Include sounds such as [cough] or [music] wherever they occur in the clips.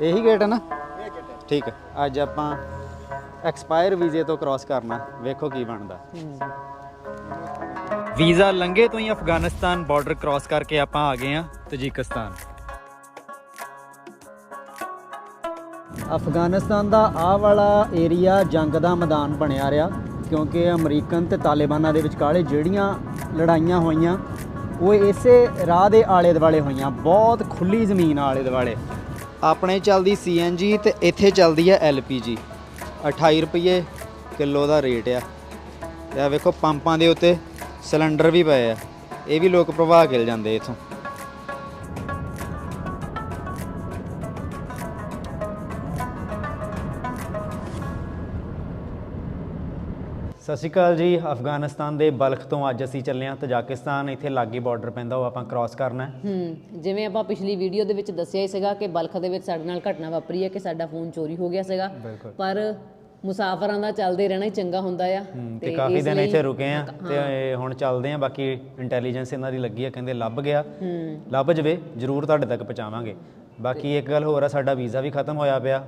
ਇਹੀ ਗੇਟ ਹੈ ਨਾ? ਠੀਕ ਹੈ ਅੱਜ ਆਪਾਂ ਐਕਸਪਾਇਰ ਵੀਜ਼ੇ ਤੋਂ ਕ੍ਰਾਸ ਕਰਨਾ। ਵੇਖੋ ਕੀ ਬਣਦਾ। ਵੀਜ਼ਾ ਲੰਘੇ ਤੋਂ ਹੀ ਅਫਗਾਨਿਸਤਾਨ ਬਾਰਡਰ ਕ੍ਰਾਸ ਕਰਕੇ ਆਪਾਂ ਆ ਗਏ ਆ ਤਜਿਕਿਸਤਾਨ। ਅਫਗਾਨਿਸਤਾਨ ਦਾ ਆ ਵਾਲਾ ਏਰੀਆ ਜੰਗ ਦਾ ਮੈਦਾਨ ਬਣਿਆ ਰਿਹਾ, ਕਿਉਂਕਿ ਅਮਰੀਕਨ ਤੇ ਤਾਲਿਬਾਨਾਂ ਦੇ ਵਿਚਕਾਲੇ ਜਿਹੜੀਆਂ ਲੜਾਈਆਂ ਹੋਈਆਂ, ਉਹ ਇਸੇ ਰਾਹ ਦੇ ਆਲੇ ਦੁਆਲੇ ਹੋਈਆਂ, ਬਹੁਤ ਖੁੱਲੀ ਜ਼ਮੀਨ ਆਲੇ ਦੁਆਲੇ ਆਪਣੇ ਚੱਲਦੀ ਸੀਐਨਜੀ ਤੇ ਇੱਥੇ ਚੱਲਦੀ ਹੈ ਐਲਪੀਜੀ 28 ਰੁਪਏ ਕਿਲੋ ਦਾ ਰੇਟ ਆ। ਤੇ ਆ ਵੇਖੋ ਪੰਪਾਂ ਦੇ ਉੱਤੇ ਸਿਲੰਡਰ ਵੀ ਪਏ ਆ। ਇਹ ਵੀ ਲੋਕ ਪ੍ਰਵਾਹ ਗਿਲ ਜਾਂਦੇ ਇਥੋਂ। ਸਤਿ ਸ਼੍ਰੀ ਅਕਾਲ ਜੀ। ਅਫਗਾਨਿਸਤਾਨ ਦੇ ਬਲਖ ਤੋਂ ਅੱਜ ਅਸੀਂ ਚੱਲੇ ਹਾਂ ਤਜਾਕਿਸਤਾਨ। ਇੱਥੇ ਲਾਗੀ ਬਾਰਡਰ ਪੈਂਦਾ ਉਹ ਆਪਾਂ ਕ੍ਰਾਸ ਕਰਨਾ ਹੈ। ਹੂੰ ਜਿਵੇਂ ਆਪਾਂ ਪਿਛਲੀ ਵੀਡੀਓ ਦੇ ਵਿੱਚ ਦੱਸਿਆ ਹੀ ਸੀਗਾ ਕਿ ਬਲਖ ਦੇ ਵਿੱਚ ਸਾਡੇ ਨਾਲ ਘਟਨਾ ਵਾਪਰੀ ਹੈ ਕਿ ਸਾਡਾ ਫੋਨ ਚੋਰੀ ਹੋ ਗਿਆ ਸੀਗਾ। ਬਿਲਕੁਲ। ਪਰ ਮੁਸਾਫਰਾਂ ਦਾ ਚੱਲਦੇ ਰਹਿਣਾ ਹੀ ਚੰਗਾ ਹੁੰਦਾ ਆ। ਹਮ, ਤੇ ਕਾਫੀ ਇਸ ਦਿਨ ਲਈ- ਇੱਥੇ ਰੁਕੇ ਆ ਤੇ ਹੁਣ ਚੱਲਦੇ ਆ ਬਾਕੀ ਇੰਟੈਲੀਜੈਂਸ ਇਹਨਾਂ ਦੀ ਲੱਗੀ ਆ ਕਹਿੰਦੇ ਲੱਭ ਗਿਆ। ਹੂੰ। ਲੱਭ ਜਵੇ ਜ਼ਰੂਰ ਤੁਹਾਡੇ ਤੱਕ ਪਹੁੰਚਾਵਾਂਗੇ। ਬਾਕੀ ਇੱਕ ਗੱਲ ਹੋਰ ਆ ਸਾਡਾ ਵੀਜ਼ਾ ਵੀ ਖਤਮ ਹੋਇਆ ਪਿਆ।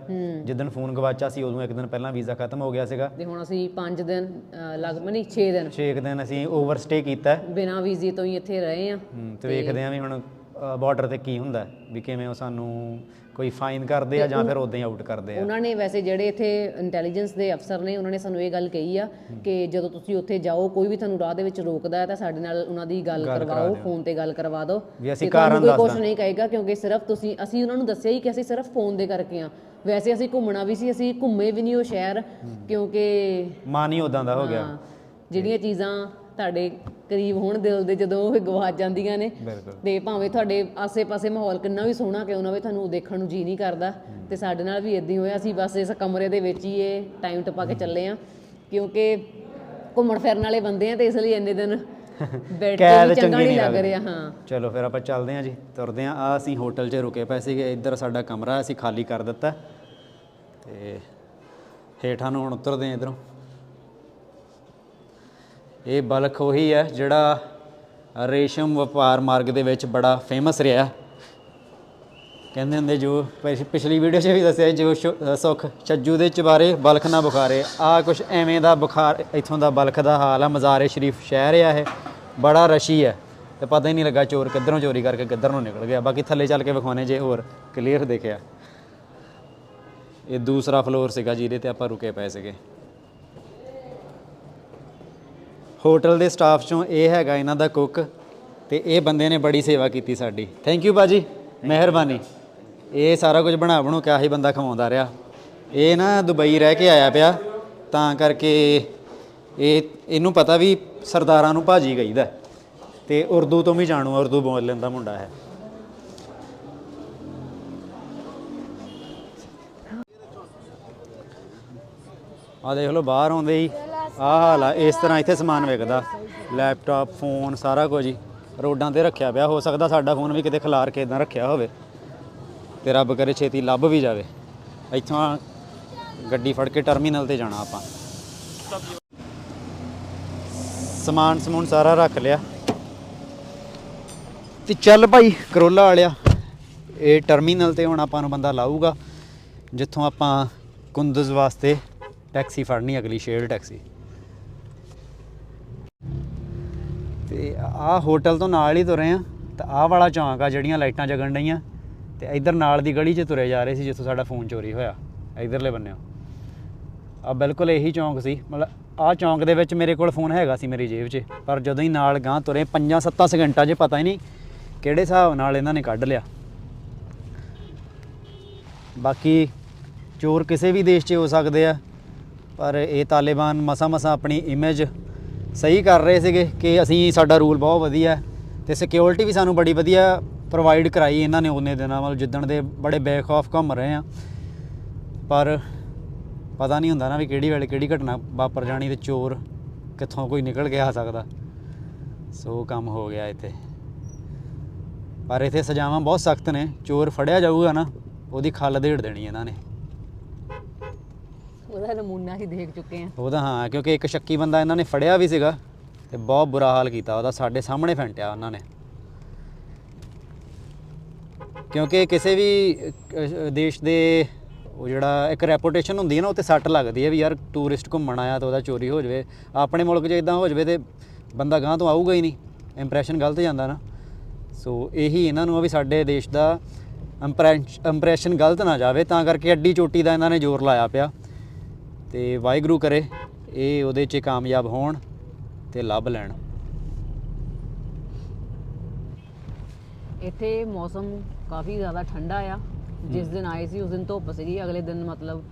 ਜਿੱਦਣ ਫੋਨ ਗਵਾਚਾ ਸੀ ਉਦੋਂ ਇੱਕ ਦਿਨ ਪਹਿਲਾਂ ਵੀਜ਼ਾ ਖਤਮ ਹੋ ਗਿਆ ਸੀਗਾ। ਤੇ ਹੁਣ ਅਸੀਂ 5 ਦਿਨ ਲਗਭਗ ਨਹੀਂ 6 ਦਿਨ। 6 ਦਿਨ ਅਸੀਂ ਓਵਰਸਟੇ ਕੀਤਾ। ਹੈ। ਬਿਨਾਂ ਵੀਜ਼ੇ ਤੋਂ ਹੀ ਇੱਥੇ ਰਹੇ ਆ ਤੇ ਵੇਖਦੇ ਆ ਵੀ ਹੁਣ ਬਾਰਡਰ ਤੇ ਕੀ ਹੁੰਦਾ ਵੀ ਕਿਵੇਂ ਉਹ ਸਾਨੂੰ ਕੋਈ ਫਾਈਨ ਕਰਦੇ ਆ ਜਾਂ ਫਿਰ ਉਦਾਂ ਹੀ ਆਊਟ ਕਰਦੇ ਆ। ਉਹਨਾਂ ਨੇ ਵੈਸੇ ਜਿਹੜੇ ਇੱਥੇ ਇੰਟੈਲੀਜੈਂਸ ਦੇ ਅਫਸਰ ਨੇ ਉਹਨਾਂ ਨੇ ਸਾਨੂੰ ਇਹ ਗੱਲ ਕਹੀ ਆ ਕਿ ਜਦੋਂ ਤੁਸੀਂ ਉੱਥੇ ਜਾਓ ਕੋਈ ਵੀ ਤੁਹਾਨੂੰ ਰਾਹ ਦੇ ਵਿੱਚ ਰੋਕਦਾ ਹੈ ਤਾਂ ਸਾਡੇ ਨਾਲ ਉਹਨਾਂ ਦੀ ਗੱਲ ਕਰਵਾਓ ਫੋਨ ਤੇ ਗੱਲ ਕਰਵਾ ਦਿਓ। ਵੀ ਅਸੀਂ ਕਾਰਨ ਕੋਈ ਦੱਸ ਕੁਝ ਨਹੀਂ ਕਹੇਗਾ ਕਿਉਂਕਿ ਸਿਰਫ ਤੁਸੀਂ ਅਸੀਂ ਉਹਨਾਂ ਨੂੰ ਦੱਸਿਆ ਹੀ ਕਿ ਅਸੀਂ ਸਿਰਫ ਫੋਨ ਦੇ ਕਰਕੇ ਆ। ਵੈਸੇ ਅਸੀਂ ਘੁੰਮਣਾ ਵੀ ਸੀ ਅਸੀਂ ਘੁੰਮੇ ਵੀ ਨਹੀਂ ਉਹ ਸ਼ਹਿਰ ਕਿਉਂਕਿ ਮਨ ਹੀ ਉਦਾਂ ਦਾ ਹੋ ਗਿਆ। ਜਿਹੜੀਆਂ ਚੀਜ਼ਾਂ ਤੁਹਾਡੇ ਕਰੀਬ ਹੋਣ ਦਿਲ ਦੇ ਜਦੋਂ ਉਹ ਗਵਾਚ ਜਾਂਦੀਆਂ ਨੇ। ਤੇ ਭਾਵੇਂ ਤੁਹਾਡੇ ਆਸੇ-ਪਾਸੇ ਮਾਹੌਲ ਕਿੰਨਾ ਵੀ ਸੋਹਣਾ ਕਿਉਂ ਨਾ ਹੋਵੇ ਤੁਹਾਨੂੰ ਦੇਖਣ ਨੂੰ ਜੀ ਨਹੀਂ ਕਰਦਾ। ਤੇ ਸਾਡੇ ਨਾਲ ਵੀ ਇਦਾਂ ਹੀ ਹੋਇਆ। ਸੀ ਬਸ ਇਸ ਕਮਰੇ ਦੇ ਵਿੱਚ ਹੀ ਇਹ ਟਾਈਮ ਟਪਾ ਕੇ ਚੱਲੇ ਆ ਕਿਉਂਕਿ ਘੁੰਮਣ ਫਿਰਨ ਵਾਲੇ ਬੰਦੇ ਆ ਤੇ ਇਸ ਲਈ ਇੰਨੇ ਦਿਨ [laughs] ਬੈਠ ਕੇ ਚੰਗਾ ਨਹੀਂ ਲੱਗ। ਰਿਹਾ ਹਾਂ। ਚਲੋ ਫਿਰ ਆਪਾਂ ਚੱਲਦੇ ਹਾਂ ਜੀ। ਤੁਰਦੇ ਹਾਂ। ਆ ਅਸੀਂ ਹੋਟਲ 'ਚ ਰੁਕੇ ਪਏ ਸੀਗੇ। ਇੱਧਰ ਸਾਡਾ ਕਮਰਾ ਅਸੀਂ ਖਾਲੀ ਕਰ ਦਿੱਤਾ। ਤੇ ਹੇਠਾਂ ਨੂੰ ਹੁਣ ਉਤਰਦੇ ਹਾਂ ਇਧਰੋਂ। ਇਹ ਬਲਖ ਉਹੀ ਹੈ ਜਿਹੜਾ ਰੇਸ਼ਮ ਵਪਾਰ ਮਾਰਗ ਦੇ ਵਿੱਚ ਬੜਾ ਫੇਮਸ ਰਿਹਾ। ਕਹਿੰਦੇ ਹੁੰਦੇ ਜੋ ਪਿਛ- ਪਿਛਲੀ ਵੀਡੀਓ 'ਚ ਵੀ ਦੱਸਿਆ ਜੋ ਸ਼ੁ- ਅ, ਸੁੱਖ ਚੱਜੂ ਦੇ ਚਬਾਰੇ ਬਲਖ ਨਾ ਬੁਖਾਰੇ। ਆ ਕੁਛ ਐਵੇਂ ਦਾ ਬੁਖਾਰ ਇੱਥੋਂ ਦਾ ਬਲਖ ਦਾ ਹਾਲ ਆ ਮਜ਼ਾਰੇ ਸ਼ਰੀਫ ਸ਼ਹਿਰ ਆ ਇਹ ਬੜਾ ਰਸ਼ੀ ਹੈ। ਤੇ ਪਤਾ ਹੀ ਨਹੀਂ ਲੱਗਾ ਚੋਰ ਕਿੱਧਰੋਂ ਚੋਰੀ ਕਰਕੇ ਕਿੱਧਰ ਨੂੰ ਨਿਕਲ ਗਿਆ। ਬਾਕੀ ਥੱਲੇ ਚੱਲ ਕੇ ਵਿਖਾਉਣੇ ਜੇ ਹੋਰ ਕਲੀਅਰ ਦੇਖਿਆ। ਇਹ ਦੂਸਰਾ ਫਲੋਰ ਸੀਗਾ ਜਿਹਦੇ ਤੇ ਆਪਾਂ ਰੁਕੇ ਪਏ ਸੀਗੇ। ਹੋਟਲ ਦੇ ਸਟਾਫ ਚੋਂ ਇਹ ਹੈਗਾ ਇਹਨਾਂ ਦਾ ਕੁੱਕ ਤੇ ਇਹ ਬੰਦੇ ਨੇ ਬੜੀ ਸੇਵਾ ਕੀਤੀ ਸਾਡੀ। ਥੈਂਕ ਯੂ ਬਾਜੀ ਮਿਹਰਬਾਨੀ। ਇਹ ਸਾਰਾ ਕੁਝ ਬਣਾ ਬਣੂ ਕੇ ਆਹੀ ਬੰਦਾ ਖਵਾਉਂਦਾ ਰਿਹਾ। ਇਹ ਨਾ ਦੁਬਈ ਰਹਿ ਕੇ ਆਇਆ ਪਿਆ ਤਾਂ ਕਰਕੇ ਇਹ ਇਹਨੂੰ ਪਤਾ ਵੀ ਸਰਦਾਰਾਂ ਨੂੰ ਭਾਜੀ ਕਹੀਦਾ। ਤੇ ਉਰਦੂ ਤੋਂ ਵੀ ਜਾਣੂ ਉਰਦੂ ਬੋਲ ਲੈਂਦਾ ਮੁੰਡਾ ਹੈ। ਆ ਦੇਖ ਲਓ ਬਾਹਰ ਆਉਂਦੇ ਹੀ ਆਹ ਹਾਲ ਆ, ਇਸ ਤਰ੍ਹਾਂ ਇੱਥੇ ਸਮਾਨ ਵਿਕਦਾ। ਲੈਪਟਾਪ, ਫੋਨ, ਸਾਰਾ ਕੁਝ ਹੀ। ਰੋਡਾਂ ਤੇ ਰੱਖਿਆ ਪਿਆ, ਹੋ ਸਕਦਾ ਸਾਡਾ ਫੋਨ ਵੀ ਕਿਤੇ ਖਿਲਾਰ ਕੇ ਇਦਾਂ ਰੱਖਿਆ ਹੋਵੇ। ਤੇ ਰੱਬ ਕਰੇ ਛੇਤੀ ਲੱਭ ਵੀ ਜਾਵੇ। ਇੱਥੋਂ ਗੱਡੀ ਫੜ ਕੇ ਟਰਮੀਨਲ ਤੇ ਜਾਣਾ ਆਪਾਂ। ਸਮਾਨ ਸਮੂਨ ਸਾਰਾ ਰੱਖ ਲਿਆ। ਤੇ ਚੱਲ ਭਾਈ, ਕਰੋਲਾ ਵਾਲਿਆ। ਇਹ ਟਰਮੀਨਲ ਤੇ ਹੁਣ ਆਪਾਂ ਨੂੰ ਬੰਦਾ ਲਾਊਗਾ, ਜਿੱਥੋਂ ਆਪਾਂ ਕੁੰਦਜ਼ ਵਾਸਤੇ ਟੈਕਸੀ ਫੜਨੀ, ਅਗਲੀ ਸ਼ੇਅਰ ਟੈਕਸੀ। ਤੇ ਆਹ ਹੋਟਲ ਤੋਂ ਨਾਲ ਹੀ ਤੁਰੇ ਆ ਤਾਂ ਆਹ ਵਾਲਾ ਚੌਂਕ ਆ ਜਿਹੜੀਆਂ ਲਾਈਟਾਂ ਜਗਣ ਡਈਆਂ। ਤੇ ਇੱਧਰ ਨਾਲ ਦੀ ਗਲੀ 'ਚ ਤੁਰੇ ਜਾ ਰਹੇ ਸੀ ਜਿੱਥੋਂ ਸਾਡਾ ਫੋਨ ਚੋਰੀ ਹੋਇਆ। ਇਧਰਲੇ ਬੰਨਿਓ ਆ ਬਿਲਕੁਲ ਇਹੀ ਚੌਂਕ ਸੀ। ਮਤਲਬ ਆਹ ਚੌਂਕ ਦੇ ਵਿੱਚ ਮੇਰੇ ਕੋਲ ਫੋਨ ਹੈਗਾ ਸੀ ਮੇਰੀ ਜੇਬ 'ਚ। ਪਰ ਜਦੋਂ ਹੀ ਨਾਲ ਗਾਂ ਤੁਰੇ 5-7 ਸਕਿੰਟਾਂ 'ਚ ਪਤਾ ਹੀ ਨਹੀਂ ਕਿਹੜੇ ਹਿਸਾਬ ਨਾਲ ਇਹਨਾਂ ਨੇ ਕੱਢ ਲਿਆ। ਬਾਕੀ ਚੋਰ ਕਿਸੇ ਵੀ ਦੇਸ਼ 'ਚ ਹੋ ਸਕਦੇ ਆ, ਪਰ ਇਹ ਤਾਲਿਬਾਨ ਮਸਾ ਮਸਾ ਆਪਣੀ ਇਮੇਜ ਸਹੀ ਕਰ ਰਹੇ ਸੀਗੇ ਕਿ ਅਸੀਂ, ਸਾਡਾ ਰੂਲ ਬਹੁਤ ਵਧੀਆ ਹੈ ਤੇ ਸਿਕਿਉਰਿਟੀ ਵੀ ਸਾਨੂੰ ਬੜੀ ਵਧੀਆ ਪ੍ਰੋਵਾਈਡ ਕਰਾਈ ਇਹਨਾਂ ਨੇ ਉਹਨੇ ਦਿਨਾਂ ਮਤਲਬ ਜਿੱਦਣ ਦੇ ਬੜੇ ਬੇਖੌਫ ਘੁੰਮ ਰਹੇ ਆ ਪਰ ਪਤਾ ਨਹੀਂ ਹੁੰਦਾ ਨਾ ਵੀ ਕਿਹੜੀ ਵੇਲੇ ਕਿਹੜੀ ਘਟਨਾ ਵਾਪਰ ਜਾਣੀ ਤੇ ਚੋਰ ਕਿੱਥੋਂ ਕੋਈ ਨਿਕਲ ਕੇ ਆ ਸਕਦਾ। ਸੋ ਕੰਮ ਹੋ ਗਿਆ ਇੱਥੇ। ਪਰ ਇੱਥੇ ਸਜ਼ਾਵਾਂ ਬਹੁਤ ਸਖਤ ਨੇ। ਚੋਰ ਫੜਿਆ ਜਾਊਗਾ ਨਾ, ਉਹਦੀ ਖੱਲ ਦੇੜ ਦੇਣੀ ਇਹਨਾਂ ਨੇ। ਉਹਦਾ ਨਮੂਨਾ ਹੀ ਦੇਖ ਚੁੱਕੇ ਆ। ਉਹਦਾ ਹਾਂ ਕਿਉਂਕਿ ਇੱਕ ਸ਼ੱਕੀ ਬੰਦਾ ਇਹਨਾਂ ਨੇ ਫੜਿਆ ਵੀ ਸੀਗਾ ਤੇ ਬਹੁਤ ਬੁਰਾ ਹਾਲ ਕੀਤਾ। ਉਹਦਾ ਸਾਡੇ ਸਾਹਮਣੇ ਫੈਂਟਿਆ ਉਹਨਾਂ ਨੇ। ਕਿਉਂਕਿ ਕਿਸੇ ਵੀ ਅਹ, ਦੇਸ਼ ਦੇ ਉਹ ਜਿਹੜਾ ਇੱਕ ਰੈਪੂਟੇਸ਼ਨ ਹੁੰਦੀ ਹੈ ਨਾ ਉਹ ਤੇ ਸੱਟ ਲੱਗਦੀ ਹੈ ਵੀ ਯਾਰ ਟੂਰਿਸਟ ਘੁੰਮਣ ਆਇਆ ਤਾਂ ਉਹਦਾ ਚੋਰੀ ਹੋ ਜਾਵੇ। ਆਪਣੇ ਮੁਲਕ 'ਚ ਇਦਾਂ ਹੋ ਜਾਵੇ ਤੇ ਬੰਦਾ ਗਾਂ ਤੋਂ ਆਊਗਾ ਹੀ ਨਹੀਂ। ਇੰਪ੍ਰੈਸ਼ਨ ਗਲਤ ਜਾਂਦਾ ਨਾ। ਸੋ ਇਹੀ ਇਹਨਾਂ ਨੂੰ ਆ ਵੀ ਸਾਡੇ ਦੇਸ਼ ਦਾ ਇੰਪ੍ਰੈਸ਼ਨ ਗਲਤ ਨਾ ਜਾਵੇ। ਤਾਂ ਕਰਕੇ ਅੱਡੀ ਚੋਟੀ ਦਾ ਇਹਨਾਂ ਨੇ ਜ਼ੋਰ ਲਾਇਆ ਪਿਆ। ਤੇ ਵਾਹਿਗੁਰੂ ਕਰੇ ਇਹ ਉਹਦੇ 'ਚ ਕਾਮਯਾਬ ਹੋਣ ਤੇ ਲੱਭ ਲੈਣ। ਇੱਥੇ ਮੌਸਮ ਕਾਫੀ ਜ਼ਿਆਦਾ ਠੰਡਾ ਆ। ਜਿਸ ਦਿਨ ਆਏ ਸੀ ਉਸ ਦਿਨ ਧੁੱਪ ਸੀਗੀ। ਅਗਲੇ ਦਿਨ ਮਤਲਬ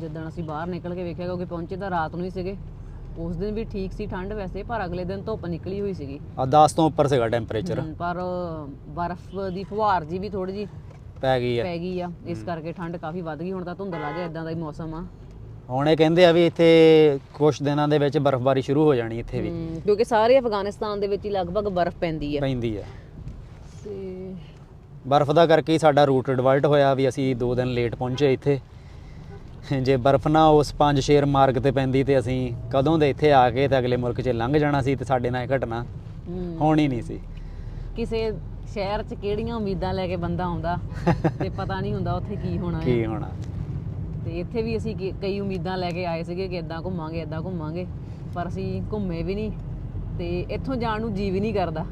ਜਿੱਦਣ ਅਸੀਂ ਬਾਹਰ ਨਿਕਲ ਕੇ ਵੇਖਿਆ ਕਿਉਂਕਿ ਪਹੁੰਚੇ ਤਾਂ ਰਾਤ ਨੂੰ ਹੀ ਸੀਗੇ। ਉਸ ਦਿਨ ਵੀ ਠੀਕ ਸੀ ਠੰਡ ਵੈਸੇ ਪਰ ਅਗਲੇ ਦਿਨ ਧੁੱਪ ਨਿਕਲੀ ਹੋਈ ਸੀਗੀ। ਆ 10 ਤੋਂ ਉੱਪਰ ਸੀਗਾ ਟੈਂਪਰੇਚਰ ਪਰ ਬਰਫ਼ ਦੀ ਫੁਹਾਰ ਜੀ ਵੀ ਥੋੜੀ ਜੀ ਪੈ ਗਈ ਹੈ ਪੈ ਗਈ ਆ। ਇਸ ਕਰਕੇ ਠੰਡ ਕਾਫੀ ਵੱਧ ਗਈ। ਹੁਣ ਤਾਂ ਧੁੰਦਲਾ ਜਿਹਾ ਇਦਾਂ ਦਾ ਹੀ ਮੌਸਮ ਆ। ਹੁਣ ਇਹ ਕਹਿੰਦੇ ਆ ਵੀ ਇੱਥੇ ਕੁਝ ਦਿਨਾਂ ਦੇ ਵਿੱਚ ਬਰਫ਼ਬਾਰੀ ਸ਼ੁਰੂ ਹੋ ਜਾਣੀ ਇੱਥੇ ਵੀ। ਹਮ, ਕਿਉਂਕਿ ਸਾਰੇ ਅਫਗਾਨਿਸਤਾਨ ਦੇ ਵਿੱਚ ਹੀ ਲਗਭਗ ਬਰਫ਼ ਪੈਂਦੀ ਆ ਪੈਂਦੀ ਹੈ। ਤੇ ਬਰਫ਼ ਦਾ ਕਰਕੇ ਹੀ ਸਾਡਾ ਰੂਟ ਡਿਵਰਟ ਹੋਇਆ ਵੀ ਅਸੀਂ 2 ਦਿਨ ਲੇਟ ਪਹੁੰਚੇ ਇੱਥੇ। ਜੇ ਬਰਫ਼ ਨਾ ਉਸ ਪੰਜ ਸ਼ੇਰ ਮਾਰਗ ਤੇ ਪੈਂਦੀ ਤੇ ਅਸੀਂ ਕਦੋਂ ਦੇ ਇੱਥੇ ਆ ਕੇ ਤੇ ਅਗਲੇ ਮੁਲਕ 'ਚ ਲੰਘ ਜਾਣਾ ਸੀ ਤੇ ਸਾਡੇ ਨਾਲ ਇਹ ਘਟਨਾ ਹਮ, ਹੋਣੀ ਨਹੀਂ ਸੀ। ਕਿਸੇ ਸ਼ਹਿਰ 'ਚ ਕਿਹੜੀਆਂ ਉਮੀਦਾਂ ਲੈ ਕੇ ਬੰਦਾ ਆਉਂਦਾ [laughs] ਤੇ ਪਤਾ ਨਹੀਂ ਹੁੰਦਾ ਉੱਥੇ ਕੀ ਹੋਣਾ ਹੈ। ਕੀ ਹੋਣਾ। ਤੇ ਇੱਥੇ ਵੀ ਅਸੀਂ ਕੀ- ਕਈ ਉਮੀਦਾਂ ਲੈ ਕੇ ਆਏ ਸੀਗੇ ਕਿ ਇਦਾਂ ਘੁੰਮਾਂਗੇ ਇਦਾਂ ਘੁੰਮਾਂਗੇ ਪਰ ਅਸੀਂ ਘੁੰਮੇ ਵੀ ਨਹੀਂ ਤੇ ਇੱਥੋਂ ਜਾਣ ਨੂੰ ਜੀ ਵੀ ਨਹੀਂ ਕਰਦਾ।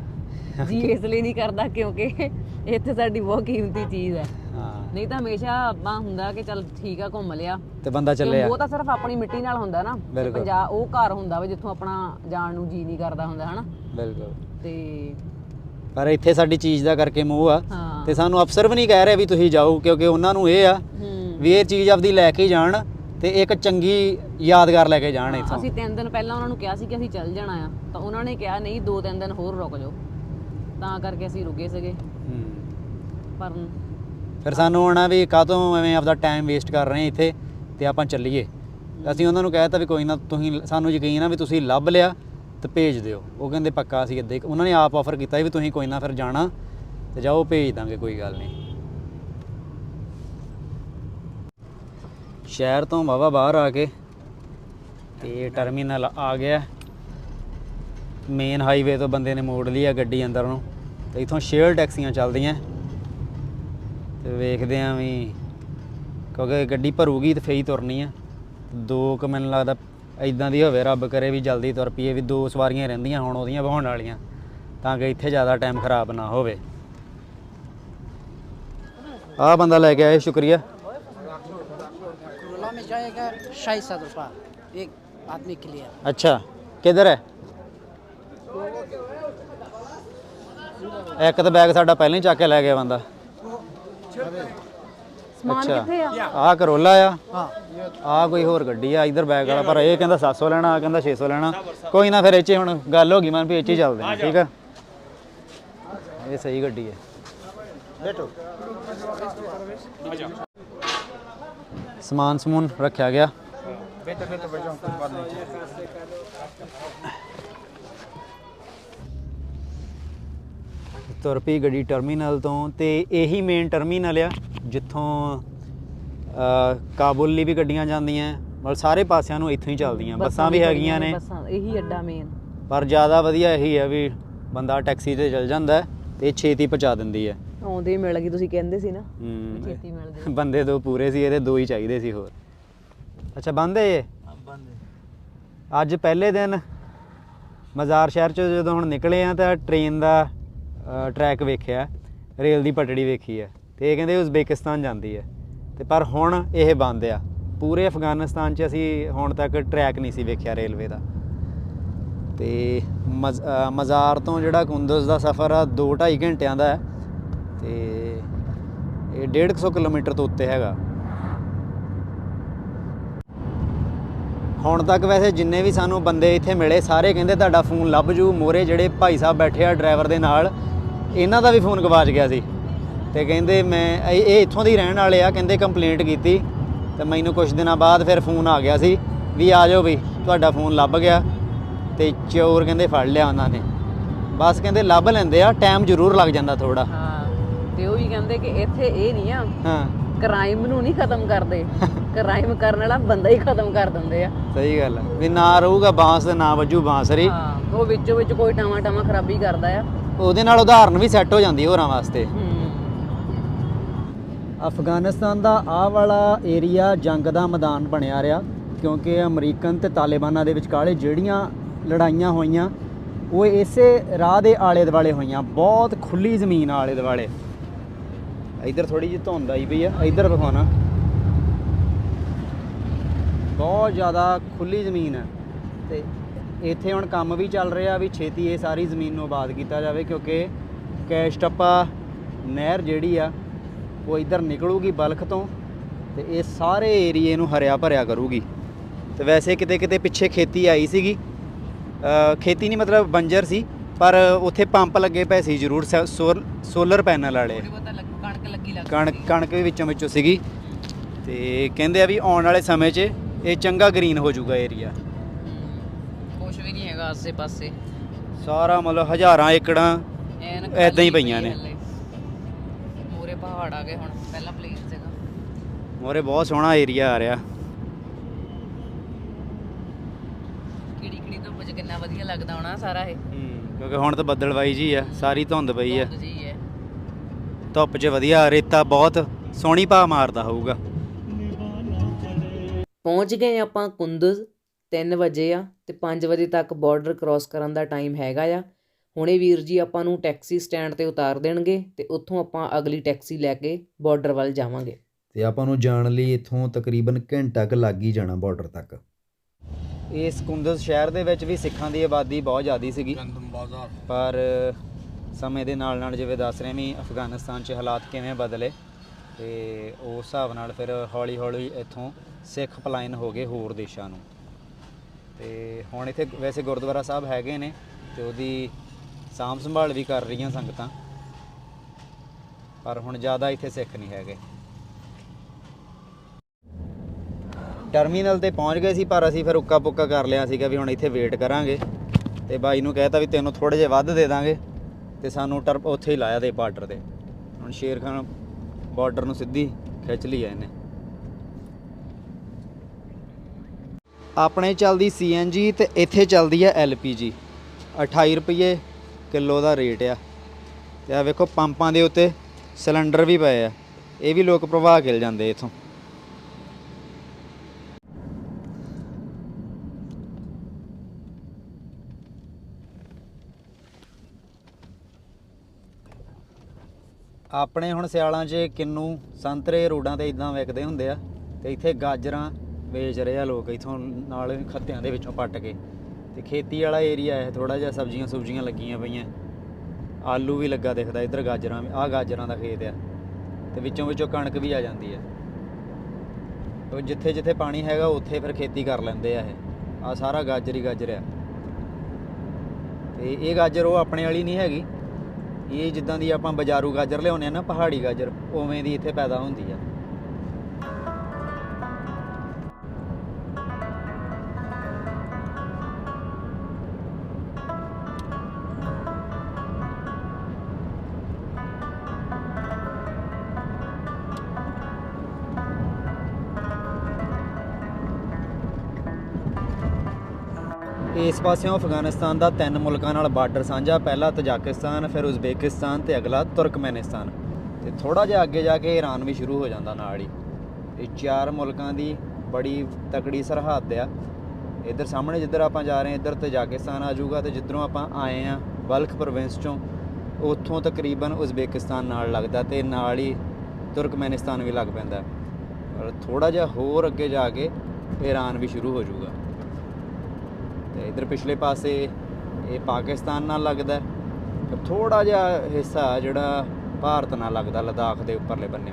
[laughs] ਜੀ ਇਸ ਲਈ ਨਹੀਂ ਕਰਦਾ ਕਿਉਂਕਿ [laughs] ਇੱਥੇ ਸਾਡੀ ਬਹੁਤ ਕੀਮਤੀ ਚੀਜ਼ ਹੈ। ਹਾਂ। ਨਹੀਂ ਤਾਂ ਹਮੇਸ਼ਾ ਆਪਾਂ ਹੁੰਦਾ ਕਿ ਚੱਲ ਠੀਕ ਆ ਘੁੰਮ ਲਿਆ। ਤੇ ਬੰਦਾ ਚੱਲਿਆ। ਉਹ ਤਾਂ ਸਿਰਫ ਆਪਣੀ ਮਿੱਟੀ ਨਾਲ ਹੁੰਦਾ ਨਾ। ਤੇ ਬਿਲਕੁਲ। ਪੰਜਾਬ ਉਹ ਘਰ ਹੁੰਦਾ ਵਾ ਜਿੱਥੋਂ ਆਪਣਾ ਜਾਣ ਨੂੰ ਜੀ ਨਹੀਂ ਕਰਦਾ ਹੁੰਦਾ ਹਨਾ? ਬਿਲਕੁਲ। ਤੇ ਪਰ ਇੱਥੇ ਸਾਡੀ ਚੀਜ਼ ਦਾ ਕਰਕੇ ਮੋਹ ਆ। ਹਾਂ। ਤੇ ਸਾਨੂੰ ਅਫਸਰ ਵੀ ਨਹੀਂ ਕਹਿ ਰਹੇ ਵੀ ਤੁਸੀਂ ਜਾਓ ਕਿਉਂਕਿ ਉਹਨਾਂ ਨੂੰ ਇਹ ਆ ਹੂੰ। ਵੀ ਇਹ ਚੀਜ਼ ਆਪਦੀ ਲੈ ਕੇ ਜਾਣ ਤੇ ਇੱਕ ਚੰਗੀ ਯਾਦਗਾਰ ਲੈ ਕੇ ਜਾਣ ਇੱਥੋਂ। ਅਸੀਂ ਤਿੰਨ ਦਿਨ ਪਹਿਲਾਂ ਉਹਨਾਂ ਨੂੰ ਕਿਹਾ ਸੀ ਕਿ ਅਸੀਂ ਚੱਲ ਜਾਣਾ ਆ ਤਾਂ ਉਹਨਾਂ ਨੇ ਕਿਹਾ ਨਹੀਂ ਦੋ ਤਿੰਨ ਦਿਨ ਹੋਰ ਰੁਕ ਜਾਓ। ਤਾਂ ਕਰਕੇ ਅਸੀਂ ਰੁਕੇ ਸੀਗੇ। ਪਰ ਫਿਰ ਸਾਨੂੰ ਆਉਣਾ ਵੀ ਕਾਹਤੋਂ ਐਵੇਂ ਆਪਦਾ ਟਾਈਮ ਵੇਸਟ ਕਰ ਰਹੇ ਇੱਥੇ ਤੇ ਆਪਾਂ ਚੱਲੀਏ। ਅਸੀਂ ਉਹਨਾਂ ਨੂੰ ਕਹਿਤਾ ਵੀ ਕੋਈ ਨਾ ਤੁਸੀਂ ਸਾਨੂੰ ਯਕੀਨ ਆ ਵੀ ਤੁਸੀਂ ਲੱਭ ਲਿਆ ਤੇ ਭੇਜ ਦਿਓ। ਉਹ ਕਹਿੰਦੇ ਪੱਕਾ ਅਸੀਂ ਇੱਦਾਂ ਉਹਨਾਂ ਨੇ ਆਪ ਆਫਰ ਕੀਤਾ ਵੀ ਤੁਸੀਂ ਕੋਈ ਨਾ ਫਿਰ ਜਾਣਾ ਤੇ ਜਾਓ ਭੇਜ ਦਾਂਗੇ ਕੋਈ ਗੱਲ ਨਹੀਂ। ਸ਼ਹਿਰ ਤੋਂ ਵਾਵਾ ਬਾਹਰ ਆ ਕੇ ਤੇ ਟਰਮੀਨਲ ਆ ਗਿਆ। ਮੇਨ ਹਾਈਵੇ ਤੋਂ ਬੰਦੇ ਨੇ ਮੋੜ ਲਈ ਆ ਗੱਡੀ ਅੰਦਰ ਨੂੰ। ਤੇ ਇਥੋਂ ਸ਼ੇਅਰ ਟੈਕਸੀਆਂ ਚੱਲਦੀਆਂ। ਤੇ ਵੇਖਦੇ ਆਂ ਵੀ ਕਿਉਂਕਿ ਗੱਡੀ ਭਰੂਗੀ ਤੇ ਫੇਈ ਤੁਰਨੀ ਆ। ਦੋ ਕੁ ਮੈਨੂੰ ਲੱਗਦਾ ਇਦਾਂ ਦੀ ਹੋਵੇ, ਰੱਬ ਕਰੇ ਵੀ ਜਲਦੀ ਤੁਰ ਪਈਏ ਵੀ ਦੋ ਸਵਾਰੀਆਂ ਰਹਿੰਦੀਆਂ ਹੁਣ ਉਹਦੀਆਂ ਵਹਾਉਣ ਵਾਲੀਆਂ, ਤਾਂ ਕਿ ਇੱਥੇ ਜ਼ਿਆਦਾ ਟਾਈਮ ਖਰਾਬ ਨਾ ਹੋਵੇ। ਆ ਬੰਦਾ ਲੈ ਕੇ ਆਏ ਸ਼ੁਕਰੀਆ। जाएगा ढाई सौ रुपये एक आदमी के लिए ਅੱਛਾ ਕਿੱਧਰ ਹੈ ਇੱਕ ਤਾਂ ਬੈਗ ਸਾਡਾ ਪਹਿਲਾਂ ਹੀ ਚੱਕ ਕੇ ਲੈ ਗਿਆ ਬੰਦਾ ਸਮਾਨ ਅੱਛਾ ਕਿੱਥੇ ਆ ਆ ਕਰੋਲਾ ਆ हाँ ਆ ਕੋਈ ਹੋਰ ਗੱਡੀ ਆ ਇਧਰ ਬੈਗ ਵਾਲਾ ਪਰ ਇਹ ਕਹਿੰਦਾ 700 ਲੈਣਾ ਆ ਕਹਿੰਦਾ 600 ਲੈਣਾ ਕੋਈ ਨਾ ਫਿਰ ਇਹ 'ਚ ਹੁਣ ਗੱਲ ਹੋ ਗਈ ਮਨ ਵੀ ਇਹ 'ਚ ਹੀ ਚੱਲਦੇ ਆ ਠੀਕ ਆ ਇਹ ਸਹੀ ਗੱਡੀ ਹੈ ਸਮਾਨ ਸਮੂਨ ਰੱਖਿਆ ਗਿਆ। ਤੁਰ ਪਈ ਗੱਡੀ ਟਰਮੀਨਲ ਤੋਂ ਤੇ ਇਹੀ ਮੇਨ ਟਰਮੀਨਲ ਆ ਜਿੱਥੋਂ ਕਾਬੁਲ ਲਈ ਵੀ ਗੱਡੀਆਂ ਜਾਂਦੀਆਂ ਮਤਲਬ ਸਾਰੇ ਪਾਸਿਆਂ ਨੂੰ ਇੱਥੋਂ ਹੀ ਚੱਲਦੀਆਂ। ਬੱਸਾਂ ਵੀ ਹੈਗੀਆਂ ਨੇ। ਬੱਸਾਂ ਇਹੀ ਅੱਡਾ ਮੇਨ ਪਰ ਜ਼ਿਆਦਾ ਵਧੀਆ ਇਹੀ ਹੈ ਵੀ ਬੰਦਾ ਟੈਕਸੀ ਤੇ ਚੱਲ ਜਾਂਦਾ ਤੇ ਛੇਤੀ ਪਹੁੰਚਾ ਦਿੰਦੀ ਹੈ। ਆਉਂਦੇ ਹੀ ਮਿਲ ਗਈ ਤੁਸੀਂ ਕਹਿੰਦੇ ਸੀ ਨਾ। ਹੂੰ। ਛੇਤੀ ਮਿਲ ਗਈ। ਬੰਦੇ ਦੋ ਪੂਰੇ ਸੀ ਇਹਦੇ ਦੋ ਹੀ ਚਾਹੀਦੇ ਸੀ ਹੋਰ। ਅੱਛਾ ਬੰਦ ਹੈ ਇਹ? ਅੱਜ ਪਹਿਲੇ ਦਿਨ ਮਜ਼ਾਰ ਸ਼ਹਿਰ ਚ ਜਦੋਂ ਹੁਣ ਨਿਕਲੇ ਆ ਤਾਂ ਟ੍ਰੇਨ ਦਾ ਟਰੈਕ ਵੇਖਿਆ ਰੇਲ ਦੀ ਪਟੜੀ ਵੇਖੀ ਹੈ ਤੇ ਇਹ ਕਹਿੰਦੇ ਉਜ਼ਬੇਕਿਸਤਾਨ ਜਾਂਦੀ ਹੈ ਤੇ ਪਰ ਹੁਣ ਇਹ ਬੰਦ ਆ। ਪੂਰੇ ਅਫਗਾਨਿਸਤਾਨ 'ਚ ਅਸੀਂ ਹੁਣ ਤੱਕ ਟਰੈਕ ਨਹੀਂ ਸੀ ਵੇਖਿਆ ਰੇਲਵੇ ਦਾ। ਤੇ ਮਜ਼ਾਰ ਤੋਂ ਜਿਹੜਾ ਕੁੰਦਜ਼ ਦਾ ਸਫ਼ਰ ਆ 2.5 ਘੰਟਿਆਂ ਦਾ ਹੈ। ਤੇ ਇਹ 150 ਕਿਲੋਮੀਟਰ ਤੋਂ ਉੱਤੇ ਹੈਗਾ। ਹੁਣ ਤੱਕ ਵੈਸੇ ਜਿੰਨੇ ਵੀ ਸਾਨੂੰ ਬੰਦੇ ਇੱਥੇ ਮਿਲੇ, ਸਾਰੇ ਕਹਿੰਦੇ ਤੁਹਾਡਾ ਫੋਨ ਲੱਭ ਜੂ। ਮੋਰੇ ਜਿਹੜੇ ਭਾਈ ਸਾਹਿਬ ਬੈਠੇ ਆ ਡਰਾਈਵਰ ਦੇ ਨਾਲ, ਇਹਨਾਂ ਦਾ ਵੀ ਫੋਨ ਗਵਾਚ ਗਿਆ ਸੀ। ਤੇ ਕਹਿੰਦੇ ਮੈਂ, ਇਹ ਇੱਥੋਂ ਦੇ ਰਹਿਣ ਵਾਲੇ ਆ, ਕਹਿੰਦੇ ਕੰਪਲੇਂਟ ਕੀਤੀ। ਤੇ ਮੈਨੂੰ ਕੁਝ ਦਿਨਾਂ ਬਾਅਦ ਫਿਰ ਫੋਨ ਆ ਗਿਆ ਸੀ ਵੀ ਆ ਜਾਓ ਵੀ, ਤੁਹਾਡਾ ਫੋਨ ਲੱਭ ਗਿਆ। ਤੇ ਚੋਰ ਕਹਿੰਦੇ ਫੜ ਲਿਆ ਉਹਨਾਂ ਨੇ। ਬਸ ਕਹਿੰਦੇ ਲੱਭ ਲੈਂਦੇ ਆ ਟਾਈਮ ਜ਼ਰੂਰ ਲੱਗ ਜਾਂਦਾ ਥੋੜਾ ਕਹਿੰਦੇ ਕਿ ਇੱਥੇ ਇਹ ਨਹੀਂ ਆ। ਹਾਂ। ਕ੍ਰਾਈਮ ਨੂੰ ਨਹੀਂ ਖਤਮ ਕਰਦੇ। [laughs] ਕ੍ਰਾਈਮ ਕਰਨ ਵਾਲਾ ਬੰਦਾ ਹੀ ਖਤਮ ਕਰ ਦਿੰਦੇ ਆ। ਸਹੀ ਗੱਲ ਆ। ਵੀ ਨਾ ਰਹੂਗਾ ਬਾਂਸ ਤੇ ਨਾ ਵੱਜੂ ਬਾਂਸਰੀ ਹਾਂ ਉਹ ਵਿੱਚੋਂ ਵਿੱਚ ਕੋਈ ਟਾਵਾਂ ਟਾਵਾਂ ਖਰਾਬੀ ਕਰਦਾ ਆ। ਉਹਦੇ ਨਾਲ ਉਦਾਹਰਨ ਵੀ ਸੈੱਟ ਹੋ ਜਾਂਦੀ ਹੋਰਾਂ ਵਾਸਤੇ। ਅਫਗਾਨਿਸਤਾਨ ਦਾ ਆਹ ਵਾਲਾ ਏਰੀਆ ਜੰਗ ਦਾ ਮੈਦਾਨ ਬਣਿਆ ਰਿਹਾ ਕਿਉਂਕਿ ਅਮਰੀਕਨ ਤੇ ਤਾਲਿਬਾਨਾਂ ਦੇ ਵਿਚਕਾਲੇ ਜਿਹੜੀਆਂ ਲੜਾਈਆਂ ਹੋਈਆਂ ਉਹ ਇਸੇ ਰਾਹ ਦੇ ਆਲੇ ਦੁਆਲੇ ਹੋਈਆਂ ਬਹੁਤ ਖੁੱਲੀ ਜ਼ਮੀਨ ਆ ਆਲੇ ਦੁਆਲੇ ਇੱਧਰ ਥੋੜੀ ਜਿਹੀ ਧੁੰਦ ਆਈ ਪਈ ਆ, ਇੱਧਰ ਵਿਖਾਉਣਾ। ਬਹੁਤ ਜ਼ਿਆਦਾ ਖੁੱਲੀ ਜ਼ਮੀਨ ਹੈ ਤੇ ਇੱਥੇ ਹੁਣ ਕੰਮ ਵੀ ਚੱਲ ਰਿਹਾ ਵੀ ਛੇਤੀ ਇਹ ਸਾਰੀ ਜ਼ਮੀਨ ਨੂੰ ਆਬਾਦ ਕੀਤਾ ਜਾਵੇ ਕਿਉਂਕਿ ਕੈਸ਼ ਟੱਪਾ ਨਹਿਰ ਜਿਹੜੀ ਆ, ਉਹ ਇੱਧਰ ਨਿਕਲੂਗੀ ਬਲਖ ਤੋਂ ਤੇ ਇਹ ਸਾਰੇ ਏਰੀਏ ਨੂੰ ਹਰਿਆ ਭਰਿਆ ਕਰੂਗੀ। ਤੇ ਵੈਸੇ ਕਿਤੇ ਕਿਤੇ ਪਿੱਛੇ ਖੇਤੀ ਆਈ ਸੀਗੀ। ਖੇਤੀ ਨਹੀਂ ਮਤਲਬ ਬੰਜਰ ਸੀ, ਪਰ ਉੱਥੇ ਪੰਪ ਲੱਗੇ ਪਏ ਸੀ ਜ਼ਰੂਰ, ਸ- ਸੋਲ- ਸੋਲਰ ਪੈਨਲ ਵਾਲੇ। ਕਣਕ ਕਣਕ ਵੀ ਵਿੱਚੋਂ ਵਿੱਚੋਂ ਸੀਗੀ। ਤੇ ਕਹਿੰਦੇ ਆ ਵੀ ਆਉਣ ਵਾਲੇ ਸਮੇਂ 'ਚ ਇਹ ਚੰਗਾ ਗ੍ਰੀਨ ਹੋ ਜਾਊਗਾ ਏਰੀਆ ਕੁਝ ਵੀ ਨਹੀਂ ਹੈਗਾ ਆਸੇ ਪਾਸੇ। ਸਾਰਾ ਮਤਲਬ ਹਜ਼ਾਰਾਂ ਏਕੜਾਂ ਐਨ ਏਦਾਂ ਹੀ ਪਈਆਂ ਨੇ। ਮੂਰੇ ਪਹਾੜ ਆ ਗਏ ਹੁਣ ਪਹਿਲਾਂ ਪਲੇਨ ਸੀਗਾ ਮੋਰੇ ਬਹੁਤ ਸੋਹਣਾ ਏਰੀਆ ਆ ਰਿਹਾ। ਕਿਹੜੀ ਕਿਹੜੀ ਧੁੱਪ 'ਚ ਕਿੰਨਾ ਵਧੀਆ ਲੱਗਦਾ ਹੋਣਾ ਸਾਰਾ ਇਹ। ਕਿਉਂਕਿ ਹੁਣ ਤਾਂ ਬੱਦਲਵਾਈ ਜੀ ਆ ਸਾਰੀ ਧੁੰਦ ਪਈ ਆ। ਜੀ। ਧੁੱਪ 'ਚ ਵਧੀਆ ਰੇਤਾ ਬਹੁਤ ਸੋਹਣੀ ਭਾ ਮਾਰਦਾ ਹੋਊਗਾ। ਪਹੁੰਚ ਗਏ ਆਪਾਂ ਕੁੰਦਜ਼ 3 ਵਜੇ ਆ ਤੇ 5 ਵਜੇ ਤੱਕ ਬਾਰਡਰ ਕ੍ਰਾਸ ਕਰਨ ਦਾ ਟਾਈਮ ਹੈਗਾ ਆ। ਹੁਣੇ ਵੀਰ ਜੀ ਆਪਾਂ ਨੂੰ ਟੈਕਸੀ ਸਟੈਂਡ ਤੇ ਉਤਾਰ ਦੇਣਗੇ ਤੇ ਉੱਥੋਂ ਆਪਾਂ ਅਗਲੀ ਟੈਕਸੀ ਲੈ ਕੇ ਬਾਰਡਰ ਵੱਲ ਜਾਵਾਂਗੇ। ਤੇ ਆਪਾਂ ਨੂੰ ਜਾਣ ਲਈ ਇੱਥੋਂ ਤਕਰੀਬਨ ਘੰਟਾ ਕੁ ਲੱਗ ਹੀ ਜਾਣਾ ਬਾਰਡਰ ਤੱਕ। ਇਸ ਕੁੰਦਜ਼ ਸ਼ਹਿਰ ਦੇ ਵਿੱਚ ਵੀ ਸਿੱਖਾਂ ਦੀ ਆਬਾਦੀ ਬਹੁਤ ਜ਼ਿਆਦੀ ਸੀਗੀ। ਪਰ ਸਮੇਂ ਦੇ ਨਾਲ ਨਾਲ ਜਿਵੇਂ ਦੱਸ ਰਹੇ ਵੀ ਅਫਗਾਨਿਸਤਾਨ 'ਚ ਹਾਲਾਤ ਕਿਵੇਂ ਬਦਲੇ ਤੇ ਉਸ ਹਿਸਾਬ ਨਾਲ ਫਿਰ ਹੌਲੀ ਹੌਲੀ ਇੱਥੋਂ ਸਿੱਖ ਪਲਾਇਨ ਹੋ ਗਏ ਹੋਰ ਦੇਸ਼ਾਂ ਨੂੰ। ਤੇ ਹੁਣ ਇੱਥੇ ਵੈਸੇ ਗੁਰਦੁਆਰਾ ਸਾਹਿਬ ਹੈਗੇ ਨੇ ਤੇ ਉਹਦੀ ਸਾਂਭ ਸੰਭਾਲ ਵੀ ਕਰ ਰਹੀਆਂ ਸੰਗਤਾਂ, ਪਰ ਹੁਣ ਜ਼ਿਆਦਾ ਇੱਥੇ ਸਿੱਖ ਨਹੀਂ ਹੈਗੇ। ਟਰਮੀਨਲ ਤੇ ਪਹੁੰਚ ਗਏ ਸੀ, ਪਰ ਅਸੀਂ ਫਿਰ ਉੱਕਾ ਪੁੱਕਾ ਕਰ ਲਿਆ ਸੀਗਾ ਵੀ ਹੁਣ ਇੱਥੇ ਵੇਟ ਕਰਾਂਗੇ। ਤੇ ਬਾਈ ਨੂੰ ਕਹਿਤਾ ਵੀ ਤੈਨੂੰ ਥੋੜੇ ਜਿਹਾ ਵੱਧ ਦੇ ਦਾਂਗੇ। ਤੇ ਸਾਨੂੰ ਟਰਪ ਉੱਥੇ ਹੀ ਲਾਇਆ ਦੇ ਬਾਰਡਰ ਤੇ। ਹੁਣ ਸ਼ੇਰ ਖਾਨ ਬਾਰਡਰ ਨੂੰ ਸਿੱਧੀ ਖਿੱਚ ਲਈ ਆ ਇਹਨੇ। ਆਪਣੇ ਚੱਲਦੀ ਸੀਐਨਜੀ ਤੇ ਇੱਥੇ ਚੱਲਦੀ ਹੈ ਐਲਪੀਜੀ 28 ਰੁਪਏ ਕਿਲੋ ਦਾ ਰੇਟ ਆ। ਤੇ ਆ ਵੇਖੋ ਪੰਪਾਂ ਦੇ ਉੱਤੇ ਸਿਲੰਡਰ ਵੀ ਪਏ ਆ। ਇਹ ਵੀ ਲੋਕ ਪ੍ਰਵਾਹ ਖਿਲ ਜਾਂਦੇ ਇਥੋਂ। ਆਪਣੇ ਹੁਣ ਸਿਆਲਾਂ 'ਚ ਕਿੰਨੂ ਸੰਤਰੇ ਰੋਡਾਂ ਤੇ ਇਦਾਂ ਵਿਕਦੇ ਹੁੰਦੇ ਆ ਤੇ ਇੱਥੇ ਗਾਜਰਾਂ ਵੇਚ ਰਹੇ ਆ ਲੋਕ ਇਥੋਂ ਨਾਲ ਖੱਤਿਆਂ ਦੇ ਵਿੱਚੋਂ ਪੱਟ ਕੇ। ਤੇ ਖੇਤੀ ਵਾਲਾ ਏਰੀਆ ਹੈ ਥੋੜਾ ਜਿਹਾ ਸਬਜ਼ੀਆਂ ਸੁਬਜ਼ੀਆਂ ਲੱਗੀਆਂ ਪਈਆਂ। ਆਲੂ ਵੀ ਲੱਗਾ ਦਿਖਦਾ, ਇੱਧਰ ਗਾਜਰਾਂ ਵੀ, ਆਹ ਗਾਜਰਾਂ ਦਾ ਖੇਤ ਆ। ਤੇ ਵਿੱਚੋਂ ਵਿੱਚੋਂ ਕਣਕ ਵੀ ਆ ਜਾਂਦੀ ਹੈ ਉਹ ਜਿੱਥੇ ਜਿੱਥੇ ਪਾਣੀ ਹੈਗਾ, ਉੱਥੇ ਫਿਰ ਖੇਤੀ ਕਰ ਲੈਂਦੇ ਆ ਇਹ। ਆ ਸਾਰਾ ਗਾਜਰ ਹੀ ਗਾਜਰ ਆ। ਤੇ ਇਹ ਗਾਜਰ ਉਹ ਆਪਣੇ ਵਾਲੀ ਨਹੀਂ ਹੈਗੀ। ਇਹ ਜਿੱਦਾਂ ਦੀ ਆਪਾਂ ਬਾਜ਼ਾਰੂ ਗਾਜਰ ਲਿਆਉਂਦੇ ਆ ਨਾ, ਪਹਾੜੀ ਗਾਜਰ, ਉਵੇਂ ਦੀ ਇੱਥੇ ਪੈਦਾ ਹੁੰਦੀ ਆ। ਇਸ ਪਾਸਿਓਂ ਅਫਗਾਨਿਸਤਾਨ ਦਾ ਤਿੰਨ ਮੁਲਕਾਂ ਨਾਲ ਬਾਰਡਰ ਸਾਂਝਾ, ਪਹਿਲਾ ਤਜਾਕਿਸਤਾਨ, ਫਿਰ ਉਜ਼ਬੇਕਿਸਤਾਨ ਤੇ ਅਗਲਾ ਤੁਰਕਮੈਨਿਸਤਾਨ। ਤੇ ਥੋੜਾ ਜਿਹਾ ਅੱਗੇ ਜਾ ਕੇ ਈਰਾਨ ਵੀ ਸ਼ੁਰੂ ਹੋ ਜਾਂਦਾ ਨਾਲ ਹੀ। ਇਹ ਚਾਰ ਮੁਲਕਾਂ ਦੀ ਬੜੀ ਤਕੜੀ ਸਰਹੱਦ ਆ। ਇੱਧਰ ਸਾਹਮਣੇ ਜਿੱਧਰ ਆਪਾਂ ਜਾ ਰਹੇ ਹਾਂ, ਇੱਧਰ ਤਜਾਕਿਸਤਾਨ ਆ ਜਾਊਗਾ ਤੇ ਜਿੱਧਰੋਂ ਆਪਾਂ ਆਏ ਆ ਬਲਖ ਪ੍ਰੋਵਿੰਸ ਚੋਂ, ਉੱਥੋਂ ਤਕਰੀਬਨ ਉਜ਼ਬੇਕਿਸਤਾਨ ਨਾਲ ਲੱਗਦਾ ਤੇ ਨਾਲ ਹੀ ਤੁਰਕਮੈਨਿਸਤਾਨ ਵੀ ਲੱਗ ਪੈਂਦਾ। ਔਰ ਥੋੜਾ ਜਿਹਾ ਹੋਰ ਅੱਗੇ ਜਾ ਕੇ ਈਰਾਨ ਵੀ ਸ਼ੁਰੂ ਹੋ ਜਾਊਗਾ। ਤੇ ਇਧਰ ਪਿਛਲੇ ਪਾਸੇ ਇਹ ਪਾਕਿਸਤਾਨ ਨਾਲ ਲੱਗਦਾ ਹੈ। ਥੋੜਾ ਜਿਹਾ ਹਿੱਸਾ ਜਿਹੜਾ ਭਾਰਤ ਨਾਲ ਲੱਗਦਾ, ਲਦਾਖ ਦੇ ਉੱਪਰਲੇ ਬੰਨੇ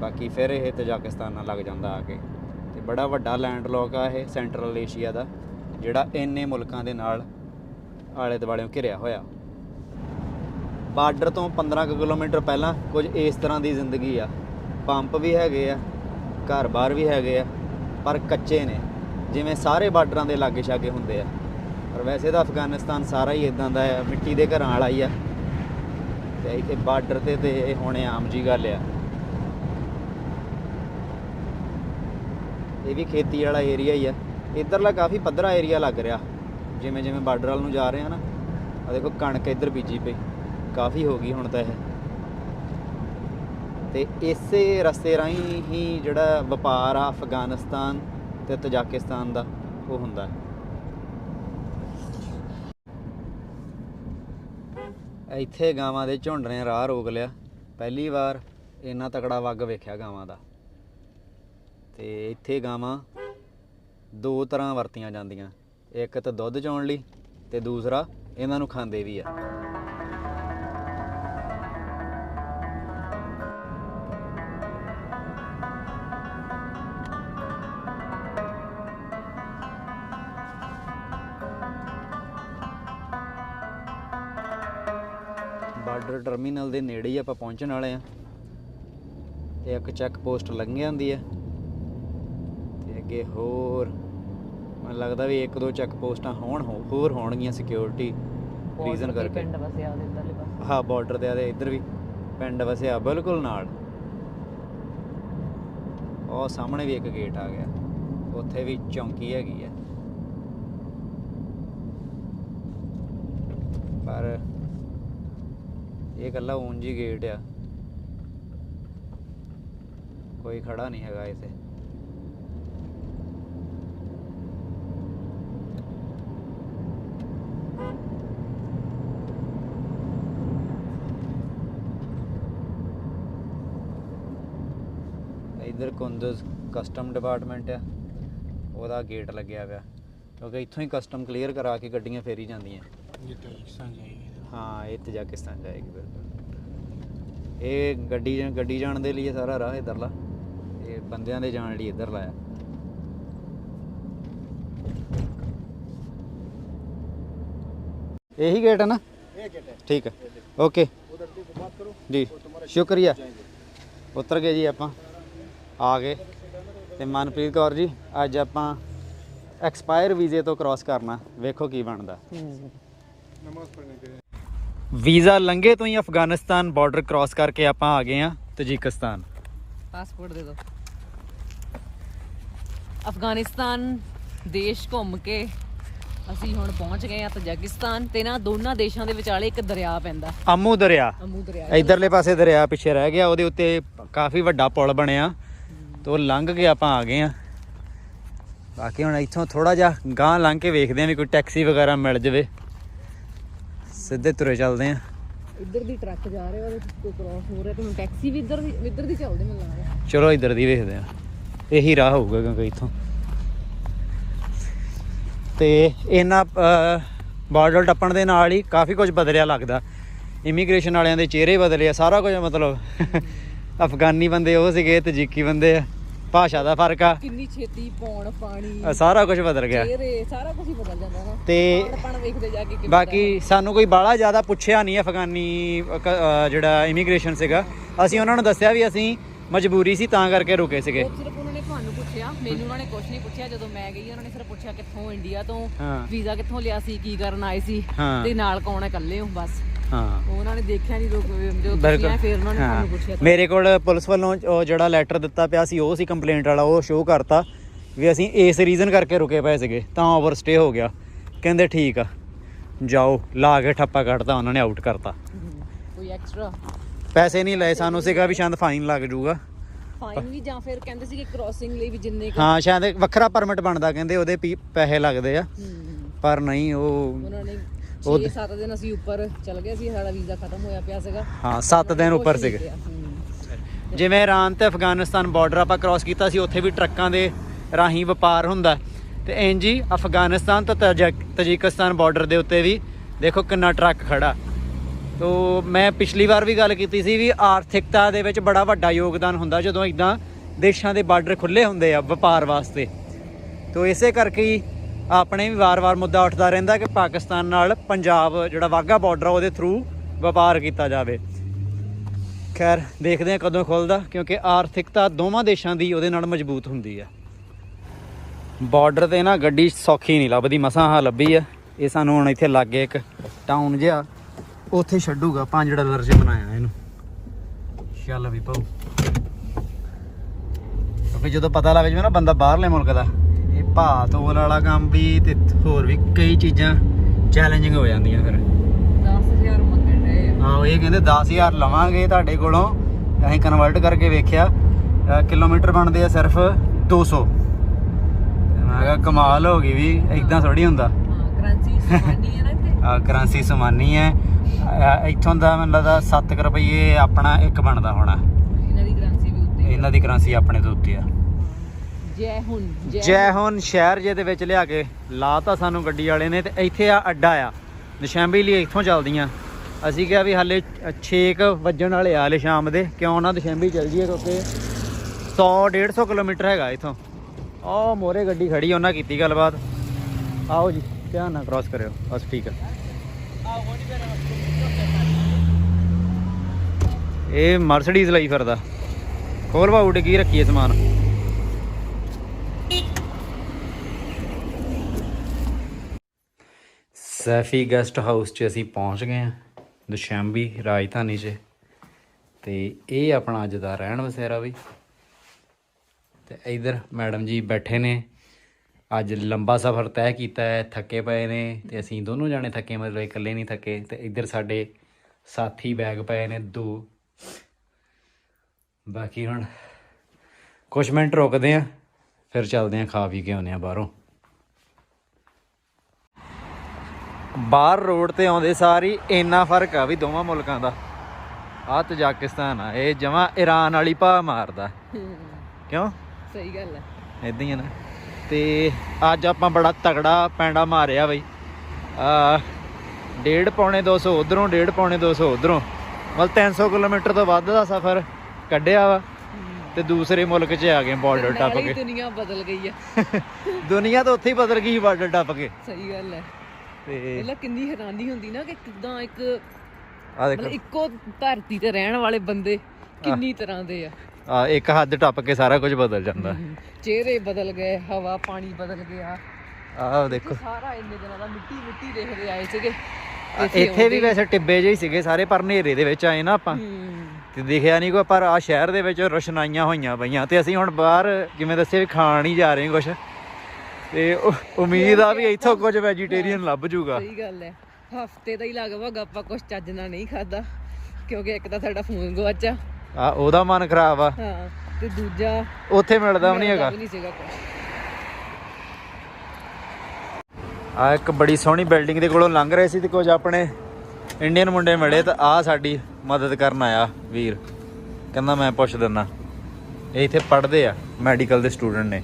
ਬਾਕੀ ਫਿਰ ਇਹ ਤਜਾਕਿਸਤਾਨ ਨਾਲ ਲੱਗ ਜਾਂਦਾ ਆ ਕੇ। ਤੇ ਬੜਾ ਵੱਡਾ ਲੈਂਡ ਲੋਕ ਆ ਇਹ ਸੈਂਟਰਲ ਏਸ਼ੀਆ ਦਾ, ਜਿਹੜਾ ਇੰਨੇ ਮੁਲਕਾਂ ਦੇ ਨਾਲ ਆਲੇ ਦੁਆਲੇ ਘਿਰਿਆ ਹੋਇਆ। ਬਾਰਡਰ ਤੋਂ 15 ਕੁ ਕਿਲੋਮੀਟਰ ਪਹਿਲਾਂ ਕੁਝ ਇਸ ਤਰ੍ਹਾਂ ਦੀ ਜ਼ਿੰਦਗੀ ਆ। ਪੰਪ ਵੀ ਹੈਗੇ ਆ, ਘਰ-ਬਾਰ ਵੀ ਹੈਗੇ ਆ, ਪਰ ਕੱਚੇ ਨੇ। ਜਿਵੇਂ ਸਾਰੇ ਬਾਰਡਰਾਂ ਦੇ ਲਾਗੇ ਛਾਗੇ ਹੁੰਦੇ ਆ। ਪਰ ਵੈਸੇ ਤਾਂ ਅਫਗਾਨਿਸਤਾਨ ਸਾਰਾ ਹੀ ਇਦਾਂ ਦਾ ਹੈ, ਮਿੱਟੀ ਦੇ ਘਰਾਂ ਵਾਲਾ ਹੀ ਆ। ਤੇ ਇੱਥੇ ਬਾਰਡਰ ਤੇ ਤੇ ਇਹ ਹੋਣੇ ਆਮ ਜੀ ਗੱਲ ਆ। ਇਹ ਵੀ ਖੇਤੀ ਵਾਲਾ ਏਰੀਆ ਹੀ ਆ। ਇਧਰਲਾ ਕਾਫੀ ਪੱਧਰਾ ਏਰੀਆ ਲੱਗ ਰਿਹਾ। ਜਿਵੇਂ ਜਿਵੇਂ ਬਾਰਡਰ ਵਾਲ ਨੂੰ ਜਾ ਰਹੇ ਆ ਨਾ ਆ ਦੇਖੋ ਕਣਕ ਇੱਧਰ ਬੀਜੀ ਪਈ। ਕਾਫੀ ਹੋ ਗਈ ਹੁਣ ਤਾਂ ਇਹ। ਤੇ ਇਸੇ ਰਸਤੇ ਰਾਹੀਂ ਹੀ ਜਿਹੜਾ ਵਪਾਰ ਆ ਅਫਗਾਨਿਸਤਾਨ ਤੇ ਤਜਾਕਿਸਤਾਨ ਦਾ ਉਹ ਹੁੰਦਾ ਹੈ। ਇੱਥੇ ਗਾਵਾਂ ਦੇ ਝੁੰਡ ਨੇ ਰਾਹ ਰੋਕ ਲਿਆ। ਪਹਿਲੀ ਵਾਰ ਇੰਨਾ ਤਕੜਾ ਵੱਗ ਵੇਖਿਆ ਗਾਵਾਂ ਦਾ। ਤੇ ਇੱਥੇ ਗਾਵਾਂ ਦੋ ਤਰ੍ਹਾਂ ਵਰਤੀਆਂ ਜਾਂਦੀਆਂ। ਇੱਕ ਤਾਂ ਦੁੱਧ ਚੋਣ ਲਈ ਤੇ ਦੂਸਰਾ ਇਹਨਾਂ ਨੂੰ ਖਾਂਦੇ ਵੀ ਆ। ਦੇ ਨੇੜੇ ਹੀ ਆਪਾਂ ਪਹੁੰਚਣ ਵਾਲੇ ਆ ਤੇ ਇੱਕ ਚੈੱਕ ਪੋਸਟ ਲੰਘ ਜਾਂਦੀ ਹੈ। ਤੇ ਅੱਗੇ ਹੋਰ ਮੈਨੂੰ ਲੱਗਦਾ ਵੀ ਇੱਕ ਦੋ ਚੈੱਕ ਪੋਸਟਾਂ ਹੋਣ ਹੋਰ ਹੋਣਗੀਆਂ ਸਿਕਿਉਰਿਟੀ ਰੀਜ਼ਨ ਕਰਕੇ। ਪਿੰਡ ਵਸਿਆ ਉਹਦੇ ਇੱਧਰਲੇ ਪਾਸੇ। ਹਾਂ ਬਾਰਡਰ ਦੇ ਆਦੇ ਇੱਧਰ ਵੀ। ਪਿੰਡ ਵਸਿਆ ਬਿਲਕੁਲ ਨਾਲ। ਉਹ ਸਾਹਮਣੇ ਵੀ ਇੱਕ ਗੇਟ ਆ ਗਿਆ। ਉੱਥੇ ਵੀ ਚੌਂਕੀ ਹੈਗੀ ਹੈ। ਪਰ ਇਹ ਗੱਲਾਂ ਉਂਝ ਹੀ ਗੇਟ ਆ। ਕੋਈ ਖੜਾ ਨਹੀਂ ਹੈਗਾ ਇੱਥੇ। ਇਧਰ ਕੁੰਦਜ਼ ਕਸਟਮ ਡਿਪਾਰਟਮੈਂਟ ਆ। ਉਹਦਾ ਗੇਟ ਲੱਗਿਆ ਪਿਆ। ਕਿਉਂਕਿ ਇੱਥੋਂ ਹੀ ਕਸਟਮ ਕਲੀਅਰ ਕਰਾ ਕੇ ਗੱਡੀਆਂ ਫੇਰੀ ਜਾਂਦੀਆਂ। ਹਾਂ ਇਹ ਤਜਾਕਿਸਤਾਨ ਜਾਏਗੀ ਬਿਲਕੁਲ ਇਹ ਗੱਡੀ ਜਾਂ- ਗੱਡੀ ਜਾਣ ਦੇ ਲਈ ਇਹ ਸਾਰਾ ਰਾਹ ਇਧਰਲਾ ਇਹ ਬੰਦਿਆਂ ਦੇ ਜਾਣ ਲਈ ਇਧਰ ਲਾਇਆ यही गेट है ना ठीक है ओके ਜੀ ਸ਼ੁਕਰੀਆ ਉਤਰ ਗਏ ਜੀ ਆਪਾਂ ਆ ਗਏ ਤੇ ਮਨਪ੍ਰੀਤ ਕੌਰ ਜੀ ਅੱਜ ਆਪਾਂ ਐਕਸਪਾਇਰ ਵੀਜ਼ੇ ਤੋਂ ਕ੍ਰਾਸ ਕਰਨਾ ਵੇਖੋ ਕੀ ਬਣਦਾ ਵੀਜ਼ਾ ਲੰਘੇ ਤੋਂ ਹੀ ਅਫਗਾਨਿਸਤਾਨ ਬਾਰਡਰ ਕ੍ਰਾਸ ਕਰਕੇ ਆਪਾਂ ਆ ਗਏ ਆ ਤਜਿਕਸਤਾਨ। ਪਾਸਪੋਰਟ ਦੇ ਦਿਓ। ਅਫਗਾਨਿਸਤਾਨ ਦੇਸ਼ ਘੁੰਮ ਕੇ ਅਸੀਂ ਹੁਣ ਪਹੁੰਚ ਗਏ ਆ ਤਜਾਕਿਸਤਾਨ ਤੇ ਨਾ ਦੋਨਾਂ ਦੇਸ਼ਾਂ ਦੇ ਵਿਚਾਲੇ ਇੱਕ ਦਰਿਆ ਪੈਂਦਾ। ਅਮੂ ਦਰਿਆ। ਅਮੂ ਦਰਿਆ ਇਧਰਲੇ ਪਾਸੇ ਦਰਿਆ ਪਿੱਛੇ ਰਹਿ ਗਿਆ ਉਹਦੇ ਉੱਤੇ ਕਾਫੀ ਵੱਡਾ ਪੁਲ ਬਣਿਆ ਤੋਂ ਲੰਘ ਕੇ ਆਪਾਂ ਆ ਗਏ ਆ ਬਾਕੀ ਹੁਣ ਇੱਥੋਂ ਥੋੜਾ ਜਿਹਾ ਗਾਂ ਲੰਘ ਕੇ ਵੇਖਦੇ ਆ ਵੀ ਕੋਈ ਟੈਕਸੀ ਵਗੈਰਾ ਮਿਲ ਜਵੇ। ਸਿੱਧੇ ਤੁਰੇ ਚੱਲਦੇ ਆ। ਇੱਧਰ ਦੀ ਟਰੱਕ ਜਾ ਰਿਹਾ ਉਹਦੇ ਕੋਈ ਕ੍ਰਾਸ ਹੋ ਰਿਹਾ ਤੇ ਹੁਣ ਟੈਕਸੀ ਵੀ ਇੱਧਰ ਦੀ ਇੱਧਰ ਦੀ ਚੱਲਦੇ ਮੈਨੂੰ ਲੱਗ ਰਿਹਾ ਚਲੋ ਇੱਧਰ ਦੀ ਵੇਖਦੇ ਆ। ਇਹੀ ਰਾਹ ਹੋਊਗਾ ਕਿਉਂਕਿ ਇੱਥੋਂ। ਤੇ ਇਹਨਾਂ ਬਾਰਡਰ ਟੱਪਣ ਦੇ ਨਾਲ ਹੀ ਕਾਫੀ ਕੁਝ ਬਦਲਿਆ ਲੱਗਦਾ। ਇਮੀਗ੍ਰੇਸ਼ਨ ਵਾਲਿਆਂ ਦੇ ਚਿਹਰੇ ਬਦਲੇ ਆ ਸਾਰਾ ਕੁਝ ਮਤਲਬ। [laughs] ਅਫਗਾਨੀ ਬੰਦੇ ਉਹ ਸੀਗੇ ਤਜਿਕੀ ਬੰਦੇ ਆ। ਭਾਸ਼ਾ ਦਾ ਫ਼ਰਕ ਆ। ਕਿੰਨੀ ਛੇਤੀ ਪੌਣ ਪਾਣੀ ਸਾਰਾ ਕੁਝ ਬਦਲ ਗਿਆ। ਚਿਹਰੇ ਸਾਰਾ ਕੁਝ ਹੀ ਬਦਲ ਜਾਂਦਾ ਨਾ। ਤੇ ਪਣ ਵੇਖਦੇ ਜਾ ਕੇ ਕਿਵੇਂ ਬਾਕੀ ਸਾਨੂੰ ਕੋਈ ਬਾਹਲਾ ਜ਼ਿਆਦਾ ਪੁੱਛਿਆ ਨਹੀਂ ਅਫਗਾਨੀ ਅ, ਕ- ਅ, ਜਿਹੜਾ ਇਮੀਗ੍ਰੇਸ਼ਨ ਸੀਗਾ। ਅਸੀਂ ਉਹਨਾਂ ਨੂੰ ਦੱਸਿਆ ਵੀ ਅਸੀਂ ਮਜਬੂਰੀ ਸੀ ਤਾਂ ਕਰਕੇ ਰੁਕੇ ਸੀਗੇ। ਉਹ ਸਿਰਫ ਉਹਨਾਂ ਨੇ ਤੁਹਾਨੂੰ ਪੁੱਛਿਆ ਮੈਨੂੰ ਉਹਨਾਂ ਨੇ ਕੁਝ ਨਹੀਂ ਪੁੱਛਿਆ। ਜਦੋਂ ਮੈਂ ਗਈ ਉਹਨਾਂ ਨੇ ਸਿਰਫ ਪੁੱਛਿਆ ਕਿੱਥੋਂ ਇੰਡੀਆ ਤੋਂ ਹਾਂ। ਵੀਜ਼ਾ ਕਿੱਥੋਂ ਲਿਆ ਸੀ ਕੀ ਕਰਨ ਆਏ ਸੀ ਹਾਂ। ਤੇ ਨਾਲ ਕੌਣ ਹੈ ਇਕੱਲੇ ਹੋ ਬਸ। ਹਾਂ। ਉਹਨਾਂ ਨੇ ਦੇਖਿਆ ਨਹੀਂ ਲੋਕ ਜਦੋਂ ਤੁਸੀਂ ਆਏ ਫਿਰ ਉਹਨਾਂ ਨੇ ਤੁਹਾਨੂੰ ਪੁੱਛਿਆ ਤਾਂ- ਮੇਰੇ ਕੋਲ ਪੁਲਿਸ ਵੱਲੋਂ ਉਹ ਜਿਹੜਾ ਲੈਟਰ ਦਿੱਤਾ ਪਿਆ ਸੀ ਉਹ ਸੀ ਕੰਪਲੇਂਟ ਵਾਲਾ ਉਹ ਸ਼ੋਅ ਕਰਤਾ ਵੀ ਅਸੀਂ ਇਸ ਰੀਜ਼ਨ ਕਰਕੇ ਰੁਕੇ ਪਏ ਸੀਗੇ ਤਾਂ ਓਵਰ ਸਟੇ ਹੋ ਗਿਆ। ਕਹਿੰਦੇ ਠੀਕ ਆ ਜਾਓ ਲਾ ਕੇ ਠੱਪਾ ਕੱਢਤਾ ਉਹਨਾਂ ਨੇ ਆਊਟ ਕਰਤਾ। ਹਮ, ਕੋਈ ਐਕਸਟਰਾ ਪੈਸੇ ਨਹੀਂ ਲਏ ਸਾਨੂੰ ਸੀਗਾ ਵੀ ਸ਼ਾਇਦ ਫਾਈਨ ਲੱਗ ਜਾਊਗਾ। ਫਾਈਨ ਵੀ ਜਾਂ ਫਿਰ ਕਹਿੰਦੇ ਸੀ ਕਿ ਕ੍ਰਾਸਿੰਗ ਲਈ ਵੀ ਜਿੰਨੇ ਕੁ- ਹਾਂ ਸ਼ਾਇਦ ਵੱਖਰਾ ਪਰਮਿਟ ਬਣਦਾ ਕਹਿੰਦੇ ਉਹਦੇ ਪੀ- ਪੈਸੇ ਲੱਗਦੇ ਆ। ਹਮ, ਪਰ ਨਹੀਂ ਉਹ ਉਹਨਾਂ ਨੇ ਉਹ 6-7 ਦਿਨ ਅਸੀਂ ਉੱਪਰ ਚਲ ਗਏ ਸੀ ਸਾਡਾ ਵੀਜ਼ਾ ਖਤਮ ਹੋਇਆ ਪਿਆ ਸੀਗਾ। ਹਾਂ 7 ਦਿਨ ਉੱਪਰ ਕੁਛ ਨਹੀਂ ਸੀਗੇ ਕਿਹਾ, ਹਮ। ਜਿਵੇਂ ਇਰਾਨ ਤੇ ਅਫਗਾਨਿਸਤਾਨ ਬਾਰਡਰ ਆਪਾਂ ਕ੍ਰਾਸ ਕੀਤਾ ਸੀ ਉੱਥੇ ਵੀ ਟਰੱਕਾਂ ਦੇ ਰਾਹੀਂ ਵਪਾਰ ਹੁੰਦਾ। ਤੇ ਇੰਜ ਹੀ ਅਫਗਾਨਿਸਤਾਨ ਤੇ ਤਜਕ- ਤਜਿਕਸਤਾਨ ਬਾਰਡਰ ਦੇ ਉੱਤੇ ਵੀ ਦੇਖੋ ਕਿੰਨਾ ਟਰੱਕ ਖੜਾ। ਤੋ ਮੈਂ ਪਿਛਲੀ ਵਾਰ ਵੀ ਗੱਲ ਕੀਤੀ ਸੀ ਵੀ ਆਰਥਿਕਤਾ ਦੇ ਵਿੱਚ ਬੜਾ ਵੱਡਾ ਯੋਗਦਾਨ ਹੁੰਦਾ ਜਦੋਂ ਇਦਾਂ ਦੇਸ਼ਾਂ ਦੇ ਬਾਰਡਰ ਖੁੱਲੇ ਹੁੰਦੇ ਆ ਵਪਾਰ ਵਾਸਤੇ। ਤੋ ਇਸੇ ਕਰਕੇ ਹੀ ਆਪਣੇ ਵੀ ਵਾਰ-ਵਾਰ ਮੁੱਦਾ ਉੱਠਦਾ ਰਹਿੰਦਾ ਕਿ ਪਾਕਿਸਤਾਨ ਨਾਲ ਪੰਜਾਬ ਜਿਹੜਾ ਵਾਗਾ ਬਾਰਡਰ ਆ, ਉਹਦੇ ਥਰੂ ਵਪਾਰ ਕੀਤਾ ਜਾਵੇ। ਖੈਰ, ਦੇਖਦੇ ਆ ਕਦੋਂ ਖੁੱਲਦਾ, ਕਿਉਂਕਿ ਆਰਥਿਕਤਾ ਦੋਵਾਂ ਦੇਸ਼ਾਂ ਦੀ ਉਹਦੇ ਨਾਲ ਮਜ਼ਬੂਤ ਹੁੰਦੀ ਆ ਬਾਰਡਰ ਤੇ ਨਾ ਗੱਡੀ ਸੌਖੀ ਨਹੀਂ ਲੱਭਦੀ, ਮਸਾਂ ਹਾਂ ਲੱਭੀ ਆ। ਇਹ ਸਾਨੂੰ ਹੁਣ ਇੱਥੇ ਲਾਗੇ ਇੱਕ ਟਾਊਨ ਜਿਹਾ। ਉੱਥੇ ਛੱਡੂਗਾ 5 ਡਾਲਰ 'ਚ ਬਣਾਇਆ ਇਹਨੂੰ। ਚੱਲ ਵੀ ਪਾਉ ਕਿਉਂਕਿ ਜਦੋਂ ਪਤਾ ਲੱਗ ਜਾਵੇ ਨਾ ਬੰਦਾ ਬਾਹਰਲੇ ਮੁਲਕ ਦਾ। ਭਾਅ ਤੋਲ ਵਾਲਾ ਕੰਮ ਵੀ ਤੇ ਹੋਰ ਵੀ ਕਈ ਚੀਜ਼ਾਂ ਚੈਲੰਜਿੰਗ ਹੋ ਜਾਂਦੀਆਂ ਫਿਰ। 10000 ਮੰਗਣ ਦੇ ਹਾਂ ਇਹ ਕਹਿੰਦੇ 10000 ਲਵਾਂਗੇ ਤੁਹਾਡੇ ਕੋਲੋਂ। ਅਸੀਂ ਕਨਵਰਟ ਕਰਕੇ ਵੇਖਿਆ ਕਿਲੋਮੀਟਰ ਬਣਦੇ ਆ ਸਿਰਫ 200 ਤੇ ਮੈਂ ਕਿਹਾ ਕਮਾਲ ਹੋ ਗਈ ਵੀ ਇਦਾਂ ਥੋੜੀ ਹੁੰਦਾ। ਹਾਂ ਕਰੰਸੀ ਸਮਾਨੀ ਹੈ ਨਾ ਇੱਥੇ। ਆ ਕਰੰਸੀ ਸਮਾਨੀ ਹੈ ਇੱਥੋਂ ਦਾ ਮੈਨੂੰ ਲੱਗਦਾ 7 ਰੁਪਏ ਆਪਣਾ ਇੱਕ ਬਣਦਾ ਹੋਣਾ। ਇਹਨਾਂ ਦੀ ਕਰੰਸੀ ਵੀ ਉੱਤੇ ਇਹਨਾਂ ਦੀ ਕਰੰਸੀ ਆਪਣੇ ਤੋਂ ਉੱਤੇ ਆ। ਜੈ ਹੁਣ ਜੈ ਹੁਣ। ਸ਼ਹਿਰ ਜੇ ਦੇ ਵਿੱਚ ਲਿਆ ਕੇ ਲਾਤਾ ਸਾਨੂੰ ਗੱਡੀ ਵਾਲੇ ਨੇ ਤੇ ਇੱਥੇ ਆ ਅੱਡਾ ਆ। ਦਸ਼ੰਬੀ ਲਈ ਇੱਥੋਂ ਚੱਲਦੀਆਂ। ਅਸੀਂ ਕਿਹਾ ਵੀ ਹਾਲੇ 6 ਵੱਜਣ ਵਾਲੇ ਆ ਹਲੇ ਸ਼ਾਮ ਦੇ। ਕਿਉਂ ਨਾ ਦਸ਼ੰਬੀ ਚੱਲ ਜੀਏ ਕਿਉਂਕਿ 100 150 ਕਿਲੋਮੀਟਰ ਹੈਗਾ ਇੱਥੋਂ। ਉਹ ਮੋਰੇ ਗੱਡੀ ਖੜੀ ਉਹਨਾਂ ਕੀਤੀ ਗੱਲਬਾਤ। ਆਓ ਜੀ ਧਿਆਨ ਨਾਲ ਕ੍ਰਾਸ ਕਰਿਓ। ਬਸ ਠੀਕ ਆ। ਇਹ ਮਰਸੀਡੀਜ਼ ਲਈ ਫਿਰਦਾ। ਖੋਲ ਬਾਊ ਕੀ ਰੱਖੀਏ ਸਮਾਨ। ਸੈਫੀ ਗੈਸਟ ਹਾਊਸ 'ਚ ਅਸੀਂ ਪਹੁੰਚ ਗਏ ਹਾਂ ਦੁਸ਼ੈਂਬੀ ਰਾਜਧਾਨੀ 'ਚ। ਤੇ ਇਹ ਆਪਣਾ ਅੱਜ ਦਾ ਰਹਿਣ ਵਸੇਰਾ ਵੀ। ਤੇ ਇਧਰ ਮੈਡਮ ਜੀ ਬੈਠੇ ਨੇ। ਅੱਜ ਲੰਬਾ ਸਫ਼ਰ ਤੈਅ ਕੀਤਾ ਹੈ, ਥੱਕੇ ਪਏ ਨੇ ਤੇ ਅਸੀਂ ਦੋਨੋਂ ਜਾਣੇ ਥੱਕੇ, ਮਤਲਬ ਇਕੱਲੇ ਨਹੀਂ ਥੱਕੇ। ਤੇ ਇਧਰ ਸਾਡੇ ਸਾਥੀ ਬੈਗ ਪਏ ਨੇ, ਦੋ। ਬਾਕੀ ਹੁਣ ਕੁਝ ਮਿੰਟ ਰੁਕਦੇ ਆ ਫਿਰ ਚੱਲਦੇ ਆ ਖਾ ਪੀ ਕੇ ਆਉਂਦੇ ਆ ਬਾਹਰੋਂ। ਬਾਹਰ ਰੋਡ ਤੇ ਆਉਂਦੇ ਸਾਰੀ ਇੰਨਾ ਫ਼ਰਕ ਆ ਵੀ ਦੋਵਾਂ ਮੁਲਕਾਂ ਦਾ। ਆ ਤਜਾਕਿਸਤਾਨ ਆ ਇਹ ਜਮਾ ਈਰਾਨ ਵਾਲੀ ਭਾ ਮਾਰਦਾ। ਕਿਉਂ? ਸਹੀ ਗੱਲ ਹੈ ਇਦਾਂ ਹੀ ਆ ਨਾ। ਤੇ ਅੱਜ ਆਪਾਂ ਬੜਾ ਤਗੜਾ ਪੈਂਡਾ ਮਾਰਿਆ ਬਈ। ਆ ਡੇਢ ਪੌਣੇ 200 ਉਧਰੋਂ ਡੇਢ ਪੌਣੇ 200 ਉਧਰੋਂ। ਮਤਲਬ 300 ਕਿਲੋਮੀਟਰ ਤੋਂ ਵੱਧ ਦਾ ਸਫ਼ਰ ਕੱਢਿਆ ਵਾ। ਤੇ ਦੂਸਰੇ ਮੁਲਕ 'ਚ ਆ ਗਏ ਬਾਰਡਰ ਟੱਪ ਕੇ। ਦੁਨੀਆ ਬਦਲ ਗਈ ਆ। ਦੁਨੀਆ ਤਾਂ ਉੱਥੇ ਹੀ ਬਦਲ ਗਈ ਬਾਰਡਰ ਟੱਪ ਕੇ। ਸਹੀ ਗੱਲ ਹੈ ਤੇ ਪਹਿਲਾਂ ਕਿੰਨੀ ਹੈਰਾਨੀ ਹੁੰਦੀ ਨਾ ਕਿ ਕਿਦਾਂ ਇੱਕ ਆ ਦੇਖੋ। ਮਤਲਬ ਇੱਕੋ ਧਰਤੀ ਤੇ ਰਹਿਣ ਵਾਲੇ ਬੰਦੇ ਕਿੰਨੀ ਤਰ੍ਹਾਂ ਦੇ ਆ। ਆ ਇੱਕ ਹੱਦ ਟੱਪ ਕੇ ਸਾਰਾ ਕੁਝ ਬਦਲ ਜਾਂਦਾ। ਚਿਹਰੇ ਬਦਲ ਗਏ ਹਵਾ ਪਾਣੀ ਬਦਲ ਗਿਆ। ਆਹ ਦੇਖੋ। ਸਾਰਾ ਇੰਨੇ ਦਿਨਾਂ ਦਾ ਮਿੱਟੀ ਮਿੱਟੀ ਦੇਖਦੇ ਆਏ ਸੀਗੇ। ਇੱਥੇ ਵੀ ਵੈਸੇ ਟਿੱਬੇ ਜਿਹੇ ਸੀਗੇ ਸਾਰੇ ਪਰ ਹਨੇਰੇ ਦੇ ਵਿੱਚ ਆਏ ਨਾ ਆਪਾਂ। ਤੇ ਦਿਖਿਆ ਨਹੀਂ ਕੋਈ ਪਰ ਆ ਸ਼ਹਿਰ ਦੇ ਵਿੱਚ ਰੋਸ਼ਨਾਈਆਂ ਹੋਈਆਂ ਪਈਆਂ। ਤੇ ਅਸੀਂ ਹੁਣ ਬਾਹਰ ਜਿਵੇਂ ਦੱਸਿਆ ਵੀ ਖਾਣ ਹੀ ਜਾ ਰਹੇ ਹਾਂ ਕੁਝ ਤੇ ਉਮੀਦ ਆ ਵੀ ਇੱਥੋਂ ਕੁਝ ਵੈਜੀਟੇਰੀਅਨ ਲੱਭ ਜੂਗਾ। ਸਹੀ ਗੱਲ ਹੈ। ਹਫ਼ਤੇ ਦਾ ਹੀ ਲਗਭਗ ਆਪਾਂ ਕੁਝ ਚੱਜ ਨਾਲ ਨਹੀਂ ਖਾਦਾ ਕਿਉਂਕਿ ਇੱਕ ਤਾਂ ਸਾਡਾ ਫੋਨ ਗਵਾਚਾ ਆ ਉਹਦਾ ਮਨ ਖਰਾਬ ਆ। ਹਾਂ ਤੇ ਦੂਜਾ ਉੱਥੇ ਮਿਲਦਾ ਵੀ ਨਹੀਂ ਹੈਗਾ। ਆ ਇੱਕ ਬੜੀ ਸੋਹਣੀ ਬਿਲਡਿੰਗ ਦੇ ਕੋਲੋਂ ਲੰਘ ਰਹੇ ਸੀ ਤੇ ਕੁਝ ਆਪਣੇ ਇੰਡੀਅਨ ਮੁੰਡੇ ਮਿਲੇ ਤਾਂ ਆ ਸਾਡੀ ਮਦਦ ਕਰਨ ਆਇਆ ਵੀਰ। ਕਹਿੰਦਾ ਮੈਂ ਪੁੱਛ ਦਿੰਦਾ। ਇਹ ਇੱਥੇ ਪੜ੍ਹਦੇ ਆ ਮੈਡੀਕਲ ਦੇ ਸਟੂਡੈਂਟ ਨੇ।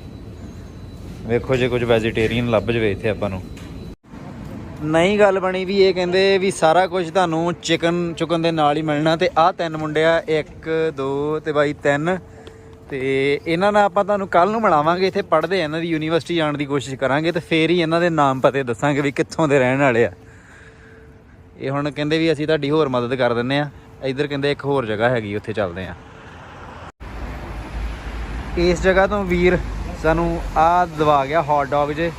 ਵੇਖੋ ਜੇ ਕੁਝ ਵੈਜੀਟੇਰੀਅਨ ਲੱਭ ਜਵੇ ਇੱਥੇ ਆਪਾਂ ਨੂੰ। ਨਹੀਂ ਗੱਲ ਬਣੀ ਵੀ ਇਹ ਕਹਿੰਦੇ ਵੀ ਸਾਰਾ ਕੁਝ ਤੁਹਾਨੂੰ ਚਿਕਨ ਚੁਕਨ ਦੇ ਨਾਲ ਹੀ ਮਿਲਣਾ ਤੇ ਆਹ ਤਿੰਨ ਮੁੰਡੇ ਆ 1 2 ਤੇ ਬਾਈ ਤਿੰਨ। ਤੇ ਇਹਨਾਂ ਨਾਲ ਆਪਾਂ ਤੁਹਾਨੂੰ ਕੱਲ ਨੂੰ ਮਿਲਾਵਾਂਗੇ, ਇੱਥੇ ਪੜ੍ਹਦੇ ਆ, ਇਹਨਾਂ ਦੀ ਯੂਨੀਵਰਸਿਟੀ ਜਾਣ ਦੀ ਕੋਸ਼ਿਸ਼ ਕਰਾਂਗੇ ਤੇ ਫੇਰ ਹੀ ਇਹਨਾਂ ਦੇ ਨਾਮ ਪਤੇ ਦੱਸਾਂਗੇ ਵੀ ਕਿੱਥੋਂ ਦੇ ਰਹਿਣ ਵਾਲੇ ਆ। ਇਹ ਹੁਣ ਕਹਿੰਦੇ ਵੀ ਅਸੀਂ ਤੁਹਾਡੀ ਹੋਰ ਮਦਦ ਕਰ ਦਿੰਨੇ ਆ। ਇੱਧਰ ਕਹਿੰਦੇ ਇੱਕ ਹੋਰ ਜਗ੍ਹਾ ਹੈਗੀ, ਉੱਥੇ ਚੱਲਦੇ ਆ। ਇਸ ਜਗ੍ਹਾ ਤੋਂ ਵੀਰ ਸਾਨੂੰ ਆ ਦਵਾ ਗਿਆ ਹੌਟ ਡੌਗ ਜੇ।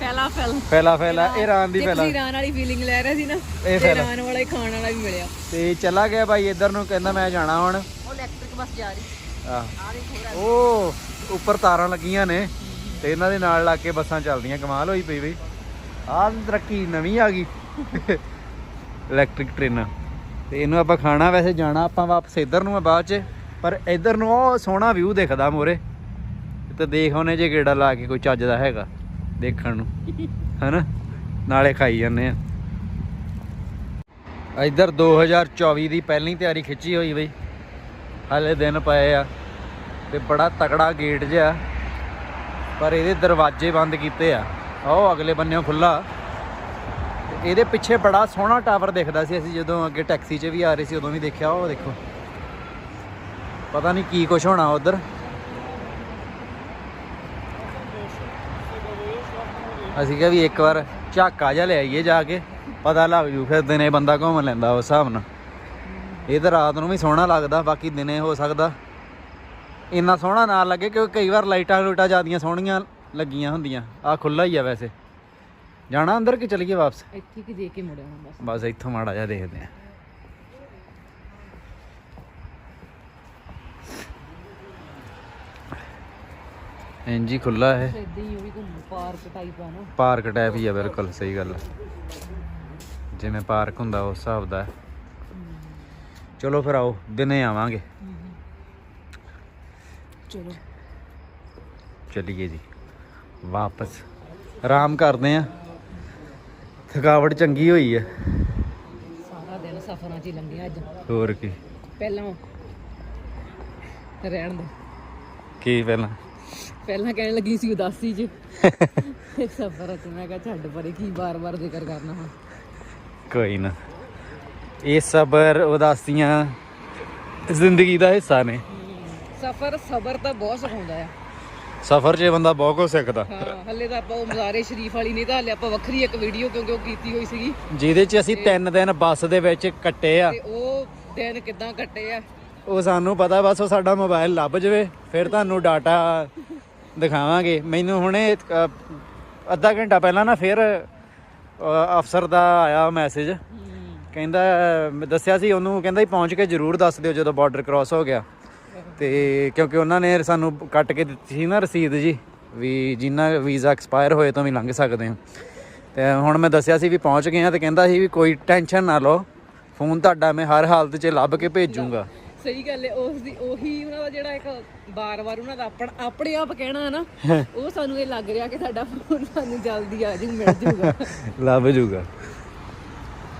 ਪਹਿਲਾ ਫਿਲਮ ਪਹਿਲਾ ਪਹਿਲਾ ਇਰਾਨ ਦੀ ਪਹਿਲਾ ਇਰਾਨ ਵਾਲੀ ਫੀਲਿੰਗ ਲੈ ਰਿਹਾ ਸੀ ਨਾ। ਇਹ ਫੈਲਾ। ਇਰਾਨ ਵਾਲਾ ਹੀ ਖਾਣ ਵਾਲਾ ਵੀ ਮਿਲਿਆ। ਤੇ ਚਲਾ ਗਿਆ ਭਾਈ ਇੱਧਰ ਨੂੰ ਕਹਿੰਦਾ ਮੈਂ ਜਾਣਾ ਹੁਣ। ਉਹ ਇਲੈਕਟ੍ਰਿਕ ਬੱਸ ਜਾ ਰਹੀ। ਆਹ। ਉਹ ਉੱਪਰ ਤਾਰਾਂ ਲੱਗੀਆਂ ਨੇ ਤੇ ਇਹਨਾਂ ਦੇ ਨਾਲ ਲੱਗ ਕੇ ਬੱਸਾਂ ਚੱਲਦੀਆਂ ਕਮਾਲ ਹੋਈ ਪਈ ਬਈ। ਆਹ ਤਰੱਕੀ ਨਵੀਂ ਆ ਗਈ। ਇਲੈਕਟ੍ਰਿਕ ਟ੍ਰੇਨ ਤੇ ਇਹਨੂੰ ਆਪਾਂ ਖਾਣਾ ਵੈਸੇ ਜਾਣਾ ਆਪਾਂ ਵਾਪਸ ਇੱਧਰ ਨੂੰ ਆ ਬਾਅਦ ਚ ਪਰ ਇੱਧਰ ਨੂੰ ਉਹ ਸੋਹਣਾ ਵਿਊ ਦਿਖਦਾ ਮੋਰੇ। ਤੇ ਦੇਖ ਉਹਨੇ ਜੇ ਗੇੜਾ ਲਾ ਕੇ ਕੋਈ ਚੱਜ ਦਾ ਹੈਗਾ, ਦੇਖਣ ਨੂੰ। ਹਨਾ? ਨਾਲੇ ਖਾਈ ਜਾਂਦੇ ਆ। ਇੱਧਰ 2024 ਦੀ ਪਹਿਲੀ ਤਿਆਰੀ ਖਿੱਚੀ ਹੋਈ ਬਈ। ਹਾਲੇ ਦਿਨ ਪਏ ਆ ਤੇ ਬੜਾ ਤਕੜਾ ਗੇਟ ਜਿਹਾ। ਪਰ ਇਹਦੇ ਦਰਵਾਜ਼ੇ ਬੰਦ ਕੀਤੇ ਆ। ਉਹ ਅਗਲੇ ਬੰਨਿਓ ਖੁੱਲਾ ਇਹਦੇ ਪਿੱਛੇ ਬੜਾ ਸੋਹਣਾ ਟਾਵਰ ਦਿਖਦਾ ਸੀ ਅਸੀਂ ਜਦੋਂ ਅੱਗੇ ਟੈਕਸੀ 'ਚ ਵੀ ਆ ਰਹੇ ਸੀ ਉਦੋਂ ਵੀ ਦੇਖਿਆ, ਉਹ ਦੇਖੋ। ਪਤਾ ਨਹੀਂ ਕੀ ਕੁਝ ਹੋਣਾ ਉਧਰ। ਅਸੀਂ ਕਿਹਾ ਵੀ ਇੱਕ ਵਾਰ ਝਾਕਾ ਜਿਹਾ ਲੈ ਆਈਏ ਜਾ ਕੇ ਪਤਾ ਲੱਗ ਜੂ ਫਿਰ ਦਿਨੇ ਬੰਦਾ ਘੁੰਮ ਲੈਂਦਾ ਉਸ ਹਿਸਾਬ ਨਾਲ। ਇਹ ਤਾਂ ਰਾਤ ਨੂੰ ਵੀ ਸੋਹਣਾ ਲੱਗਦਾ ਬਾਕੀ ਦਿਨੇ ਹੋ ਸਕਦਾ। ਇੰਨਾ ਸੋਹਣਾ ਨਾ ਲੱਗੇ ਕਿਉਂਕਿ ਕਈ ਵਾਰ ਲਾਈਟਾਂ ਲੂਟਾਂ ਜਿਆਦੀਆਂ ਸੋਹਣੀਆਂ ਲੱਗੀਆਂ ਹੁੰਦੀਆਂ। ਆ ਖੁੱਲਾ ਹੀ ਆ ਵੈਸੇ। ਜਾਣਾ ਅੰਦਰ ਕਿ ਚਲੀਏ ਵਾਪਸ? ਇੱਥੇ ਕਿ ਦੇ ਕੇ ਮੁੜਿਆ ਬਸ। ਇੱਥੋਂ ਮਾੜਾ ਜਿਹਾ ਦੇਖਦੇ ਆ ਇੰਜੀ ਖੁੱਲਾ ਹੈ ਇਦਾਂ ਹੀ ਉਹ ਵੀ ਘੁੰਮ ਪਾਰਕ ਟਾਈਪ ਆ ਨਾ। ਪਾਰਕ ਟਾਈਪ ਹੀ ਆ ਬਿਲਕੁਲ ਸਹੀ ਗੱਲ ਜਿਵੇਂ ਪਾਰਕ ਹੁੰਦਾ ਉਸ ਹਿਸਾਬ ਦਾ। ਚਲੋ ਫਿਰ ਆਓ ਦਿਨੇ ਆਵਾਂਗੇ। ਚਲੋ। ਚਲੀਏ ਜੀ ਵਾਪਸ। ਆਰਾਮ ਕਰਦੇ ਆ। ਥਕਾਵਟ ਚੰਗੀ ਹੋਈ ਹੈ ਸਾਰਾ ਦਿਨ ਸਫ਼ਰਾਂ 'ਚ ਹੀ ਲੰਘਿਆ ਅੱਜ। ਹੋਰ ਕੀ? ਪਹਿਲਾਂ ਰਹਿਣ ਦੇ। ਕੀ ਪਹਿਲਾਂ? ਪਹਿਲਾਂ ਕਹਿਣ ਲੱਗੀ ਸੀ ਉਦਾਸੀ 'ਚ। ਸਫ਼ਰ 'ਚ ਮੈਂ ਕਿਹਾ ਛੱਡ ਪਰੇ ਕੀ ਬਾਰ-ਬਾਰ ਜ਼ਿਕਰ ਕਰਨਾ ਹੁਣ ਕੋਈ ਨਾ। ਇਹ ਸਬਰ ਉਦਾਸੀਆਂ ਜ਼ਿੰਦਗੀ ਦਾ ਹਿੱਸਾ ਨੇ। ਸਫ਼ਰ ਸਬਰ ਤਾਂ ਬਹੁਤ ਸਿਖਾਉਂਦਾ ਆ। ਸਫਰ 'ਚ ਬੰਦਾ ਬਹੁਤ ਕੁਝ ਸਿੱਖਦਾ। ਹਾਂ ਹੱਲੇ ਤਾਂ ਆਪਾਂ ਉਹ ਮਜ਼ਾਰੇ ਸ਼ਰੀਫ ਵਾਲੀ ਨਹੀਂ ਤਾਂ ਹੱਲੇ ਆਪਾਂ ਵੱਖਰੀ ਇੱਕ ਵੀਡੀਓ ਕਿਉਂਕਿ ਉਹ ਕੀਤੀ ਹੋਈ ਸੀਗੀ। ਜਿਹਦੇ 'ਚ ਅਸੀਂ ਤਿੰਨ ਦਿਨ ਬੱਸ ਦੇ ਵਿੱਚ ਕੱਟੇ ਆ। ਤੇ ਉਹ ਦਿਨ ਕਿਦਾਂ ਕੱਟੇ ਆ। ਉਹ ਸਾਨੂੰ ਪਤਾ ਬਸ ਉਹ ਸਾਡਾ ਮੋਬਾਈਲ ਲੱਭ ਜਵੇ ਫਿਰ ਤੁਹਾਨੂੰ ਡਾਟਾ ਦਿਖਾਵਾਂਗੇ। ਮੈਨੂੰ ਹੁਣੇ ਅੱਧਾ ਘੰਟਾ ਪਹਿਲਾਂ ਨਾ ਫਿਰ ਅਫਸਰ ਦਾ ਆਇਆ ਮੈਸੇਜ ਕਹਿੰਦਾ ਦੱਸਿਆ ਸੀ ਉਹਨੂੰ, ਕਹਿੰਦਾ ਹੀ ਪਹੁੰਚ ਕੇ ਜਰੂਰ ਦੱਸ ਦਿਓ ਜਦੋਂ ਬਾਰਡਰ ਕ੍ਰਾਸ ਹੋ ਗਿਆ। ਤੇ ਕਿਉਂਕਿ ਉਹਨਾਂ ਨੇ ਸਾਨੂੰ ਕੱਟ ਕੇ ਦਿੱਤੀ ਸੀ ਨਾ ਰਸੀਦ ਜੀ, ਵੀ ਜਿੰਨਾ ਵੀਜ਼ਾ ਐਕਸਪਾਇਰ ਹੋਏ ਤੋਂ ਵੀ ਲੰਘ ਸਕਦੇ ਹੋ। ਤੇ ਹੁਣ ਮੈਂ ਦੱਸਿਆ ਸੀ ਵੀ ਪਹੁੰਚ ਗਏ ਆ ਤੇ ਕਹਿੰਦਾ ਸੀ ਵੀ ਕੋਈ ਟੈਨਸ਼ਨ ਨਾ ਲਓ। ਫੋਨ ਤੁਹਾਡਾ ਮੈਂ ਹਰ ਹਾਲਤ 'ਚ ਲੱਭ ਕੇ ਭੇਜੂੰਗਾ। ਸਹੀ ਗੱਲ ਹੈ ਉਸ ਦੀ ਉਹੀ ਉਹਨਾਂ ਦਾ ਜਿਹੜਾ ਇੱਕ ਬਾਰ-ਬਾਰ ਉਹਨਾਂ ਦਾ ਆਪਣ ਆਪਣੇ ਆਪ ਕਹਿਣਾ ਹੈ ਨਾ ਉਹ ਸਾਨੂੰ ਇਹ ਲੱਗ ਰਿਹਾ ਕਿ ਸਾਡਾ ਫੋਨ ਸਾਨੂੰ ਜਲਦੀ ਆ ਜੂ ਮਿਲ ਜੂਗਾ [laughs] ਲੱਭ ਜੂਗਾ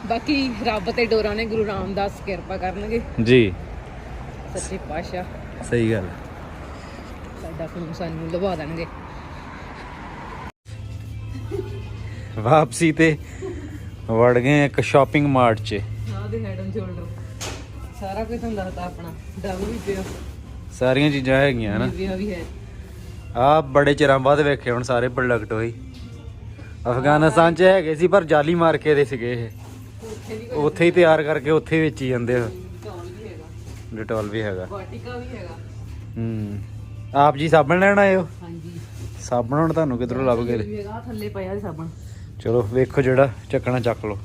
ਬਾਕੀ ਰੱਬ ਤੇ ਡੋਰਾਂ ਨੇ ਗੁਰੂ ਰਾਮਦਾਸ ਕਿਰਪਾ ਕਰਨਗੇ। ਜੀ। ਸੱਚੇ ਪਾਤਸ਼ਾਹ। ਸਹੀ ਗੱਲ ਸਾਡਾ ਫੋਨ ਸਾਨੂੰ ਲਵਾ ਦੇਣਗੇ। ਵਾਪਸੀ ਤੇ ਵੜ ਗਏ ਇੱਕ ਸ਼ਾਪਿੰਗ ਮਾਰਟ 'ਚ। ਆਹ ਦੇ ਹੈਡ ਐਂਡ ਸ਼ੋਲਡਰ ਸਾਰਾ ਕੁਝ ਤੁਹਾਨੂੰ ਦੱਸਦਾ ਆਪਣਾ ਡਬ ਵੀ ਪਿਆ। ਸਾਰੀਆਂ ਚੀਜ਼ਾਂ ਹੈਗੀਆਂ ਨਾ ਵੀ ਵੀ ਹੈ। ਆ ਬੜੇ ਚਿਰਾਂ ਬਾਅਦ ਵੇਖੇ ਹੁਣ ਸਾਰੇ ਪ੍ਰੋਡਕਟ ਹੋਈ ਅਫਗਾਨਿਸਤਾਨ 'ਚ ਹੈਗੇ ਸੀ ਪਰ ਜਾਲੀ ਮਾਰ ਕੇ ਦੇ ਸੀਗੇ ਇਹ। ਉੱਥੇ ਹੀ ਤਿਆਰ ਕਰਕੇ ਉੱਥੇ ਵੇਚੀ ਜਾਂਦੇ ਆ। ਡਿਟੋਲ ਵੀ ਹੈਗਾ। ਵਾਟਿਕਾ ਵੀ ਹੈਗਾ। ਹੂੰ। ਆਪ ਜੀ ਸਾਬਣ ਲੈਣ ਆਏ ਹੋ? ਹਾਂਜੀ। ਸਾਬਣ ਹੁਣ ਤੁਹਾਨੂੰ ਕਿਧਰੋਂ ਲੱਭ ਗਏ? ਵੀ ਹੈਗਾ ਆਹ ਥੱਲੇ ਪਿਆ ਜੀ ਸਾਬਣ। ਚਲੋ ਵੇਖੋ ਜਿਹੜਾ ਚੱਕਣਾ ਚੱਕ ਲਓ।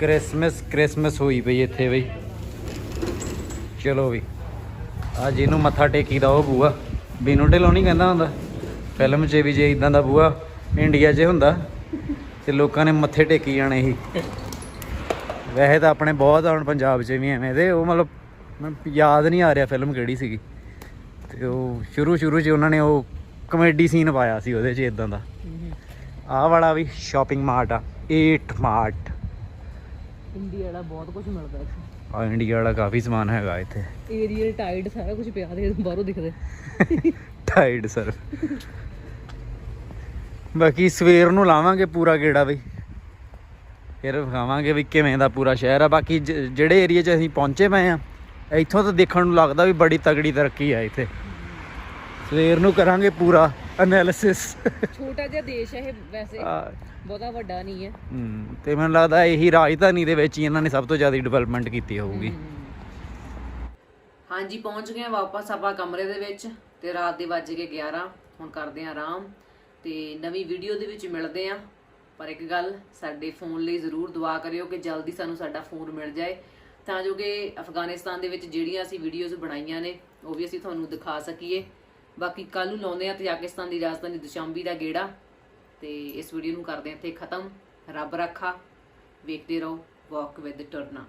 ਕ੍ਰਿਸਮਸ ਕ੍ਰਿਸਮਸ ਹੋਈ ਪਈ ਇੱਥੇ ਬਈ। ਚਲੋ ਵੀ। ਆ ਜਿਹਨੂੰ ਮੱਥਾ ਟੇਕੀ ਦਾ ਉਹ ਬੂਆ। ਬੀਨੂ ਢਿੱਲੋਂ ਨਹੀਂ ਕਹਿੰਦਾ ਹੁੰਦਾ। ਫਿਲਮ 'ਚ ਵੀ ਜੇ ਇਦਾਂ ਦਾ ਬੂਆ ਇੰਡੀਆ 'ਚ ਹੁੰਦਾ ਤੇ ਲੋਕਾਂ ਨੇ ਮੱਥੇ ਟੇਕੀ ਜਾਣੇ ਸੀ। ਵੈਸੇ ਤਾਂ ਆਪਣੇ ਬਹੁਤ ਆ ਹੁਣ ਪੰਜਾਬ 'ਚ ਵੀ ਐਵੇਂ ਦੇ। ਉਹ ਮਤਲਬ ਮੈਨੂੰ ਯਾਦ ਨਹੀਂ ਆ ਰਿਹਾ ਫਿਲਮ ਕਿਹੜੀ ਸੀਗੀ। ਤੇ ਉਹ ਸ਼ੁਰੂ ਸ਼ੁਰੂ 'ਚ ਉਹਨਾਂ ਨੇ ਉਹ ਕਮੇਡੀ ਸੀਨ ਪਾਇਆ ਸੀ ਉਹਦੇ 'ਚ ਇਦਾਂ ਦਾ। ਆਹ ਵਾਲਾ ਵੀ ਸ਼ਾਪਿੰਗ ਮਾਰਟ ਆ। 8 ਮਾਰਟ ਇੰਡੀਆ ਵਾਲਾ ਬਹੁਤ ਕੁਝ ਮਿਲਦਾ ਇੱਥੇ। ਆ ਇੰਡੀਆ ਵਾਲਾ ਕਾਫੀ ਸਮਾਨ ਹੈਗਾ ਇੱਥੇ। ਏਰੀਅਲ ਟਾਈਡ ਸਾਰਾ ਕੁਝ ਪਿਆ ਦੇ ਬਾਹਰੋਂ ਦਿਖਦੇ। ਟਾਈਡ ਸਰ ਬਾਕੀ ਸਵੇਰ ਨੂੰ ਲਾਵਾਂਗੇ ਪੂਰਾ ਗੇੜਾ ਬਈ। ਫਿਰ ਵਿਖਾਵਾਂਗੇ ਵੀ ਕਿਵੇਂ ਦਾ ਪੂਰਾ ਸ਼ਹਿਰ ਆ। ਬਾਕੀ ਜ- ਜਿਹੜੇ ਏਰੀਆ 'ਚ ਅਸੀਂ ਪਹੁੰਚੇ ਪਏ ਆ ਇੱਥੋਂ ਤਾਂ ਦੇਖਣ ਨੂੰ ਲੱਗਦਾ ਵੀ ਬੜੀ ਤਗੜੀ ਤਰੱਕੀ ਆ ਇੱਥੇ। ਸਵੇਰ ਨੂੰ ਕਰਾਂਗੇ ਪੂਰਾ ਐਨਾਲਿਸਿਸ ਛੋਟਾ ਜਿਹਾ ਦੇਸ਼ ਹੈ ਇਹ ਵੈਸੇ। ਬਹੁਤਾ ਵੱਡਾ ਨਹੀਂ ਹੈ। ਤੇ ਮੈਨੂੰ ਲੱਗਦਾ ਇਹੀ ਰਾਜਧਾਨੀ ਦੇ ਵਿੱਚ ਹੀ ਇਹਨਾਂ ਨੇ ਸਭ ਤੋਂ ਜ਼ਿਆਦਾ ਡਿਵੈਲਪਮੈਂਟ ਕੀਤੀ ਹੋਊਗੀ। ਹਾਂਜੀ ਪਹੁੰਚ ਗਏ ਹਾਂ ਵਾਪਸ ਆਪਾਂ ਕਮਰੇ ਦੇ ਵਿੱਚ ਤੇ ਰਾਤ ਦੇ ਵੱਜ ਗਏ 11 ਹੁਣ ਕਰਦੇ ਹਾਂ ਆਰਾਮ ਤੇ ਨਵੀਂ ਵੀਡੀਓ ਦੇ ਵਿੱਚ ਮਿਲਦੇ ਹਾਂ। ਪਰ ਇੱਕ ਗੱਲ ਸਾਡੇ ਫੋਨ ਲਈ ਜ਼ਰੂਰ ਦੁਆ ਕਰਿਓ ਕਿ ਜਲਦੀ ਸਾਨੂੰ ਸਾਡਾ ਫੋਨ ਮਿਲ ਜਾਏ। ਤਾਂ ਜੋ ਕਿ ਅਫਗਾਨਿਸਤਾਨ ਦੇ ਵਿੱਚ ਜਿਹੜੀਆਂ ਅਸੀਂ ਵੀਡੀਓਜ਼ ਬਣਾਈਆਂ ਨੇ ਉਹ ਵੀ ਅਸੀਂ ਤੁਹਾਨੂੰ ਦਿਖਾ ਸਕੀਏ। ਬਾਕੀ ਕੱਲ ਨੂੰ ਲਾਉਂਦੇ ਆ ਤਜਾਕਿਸਤਾਨ ਦੀ ਰਾਜਧਾਨੀ ਦੁਸ਼ਾਂਬੀ ਦਾ ਗੇੜਾ ਤੇ ਇਸ ਵੀਡੀਓ ਨੂੰ ਕਰਦੇ ਹਾਂ ਇੱਥੇ ਖਤਮ। ਰੱਬ ਰੱਖਾ, ਵੇਖਦੇ ਰਹੋ ਵਾਕ ਵਿਦ ਟਰਨਾ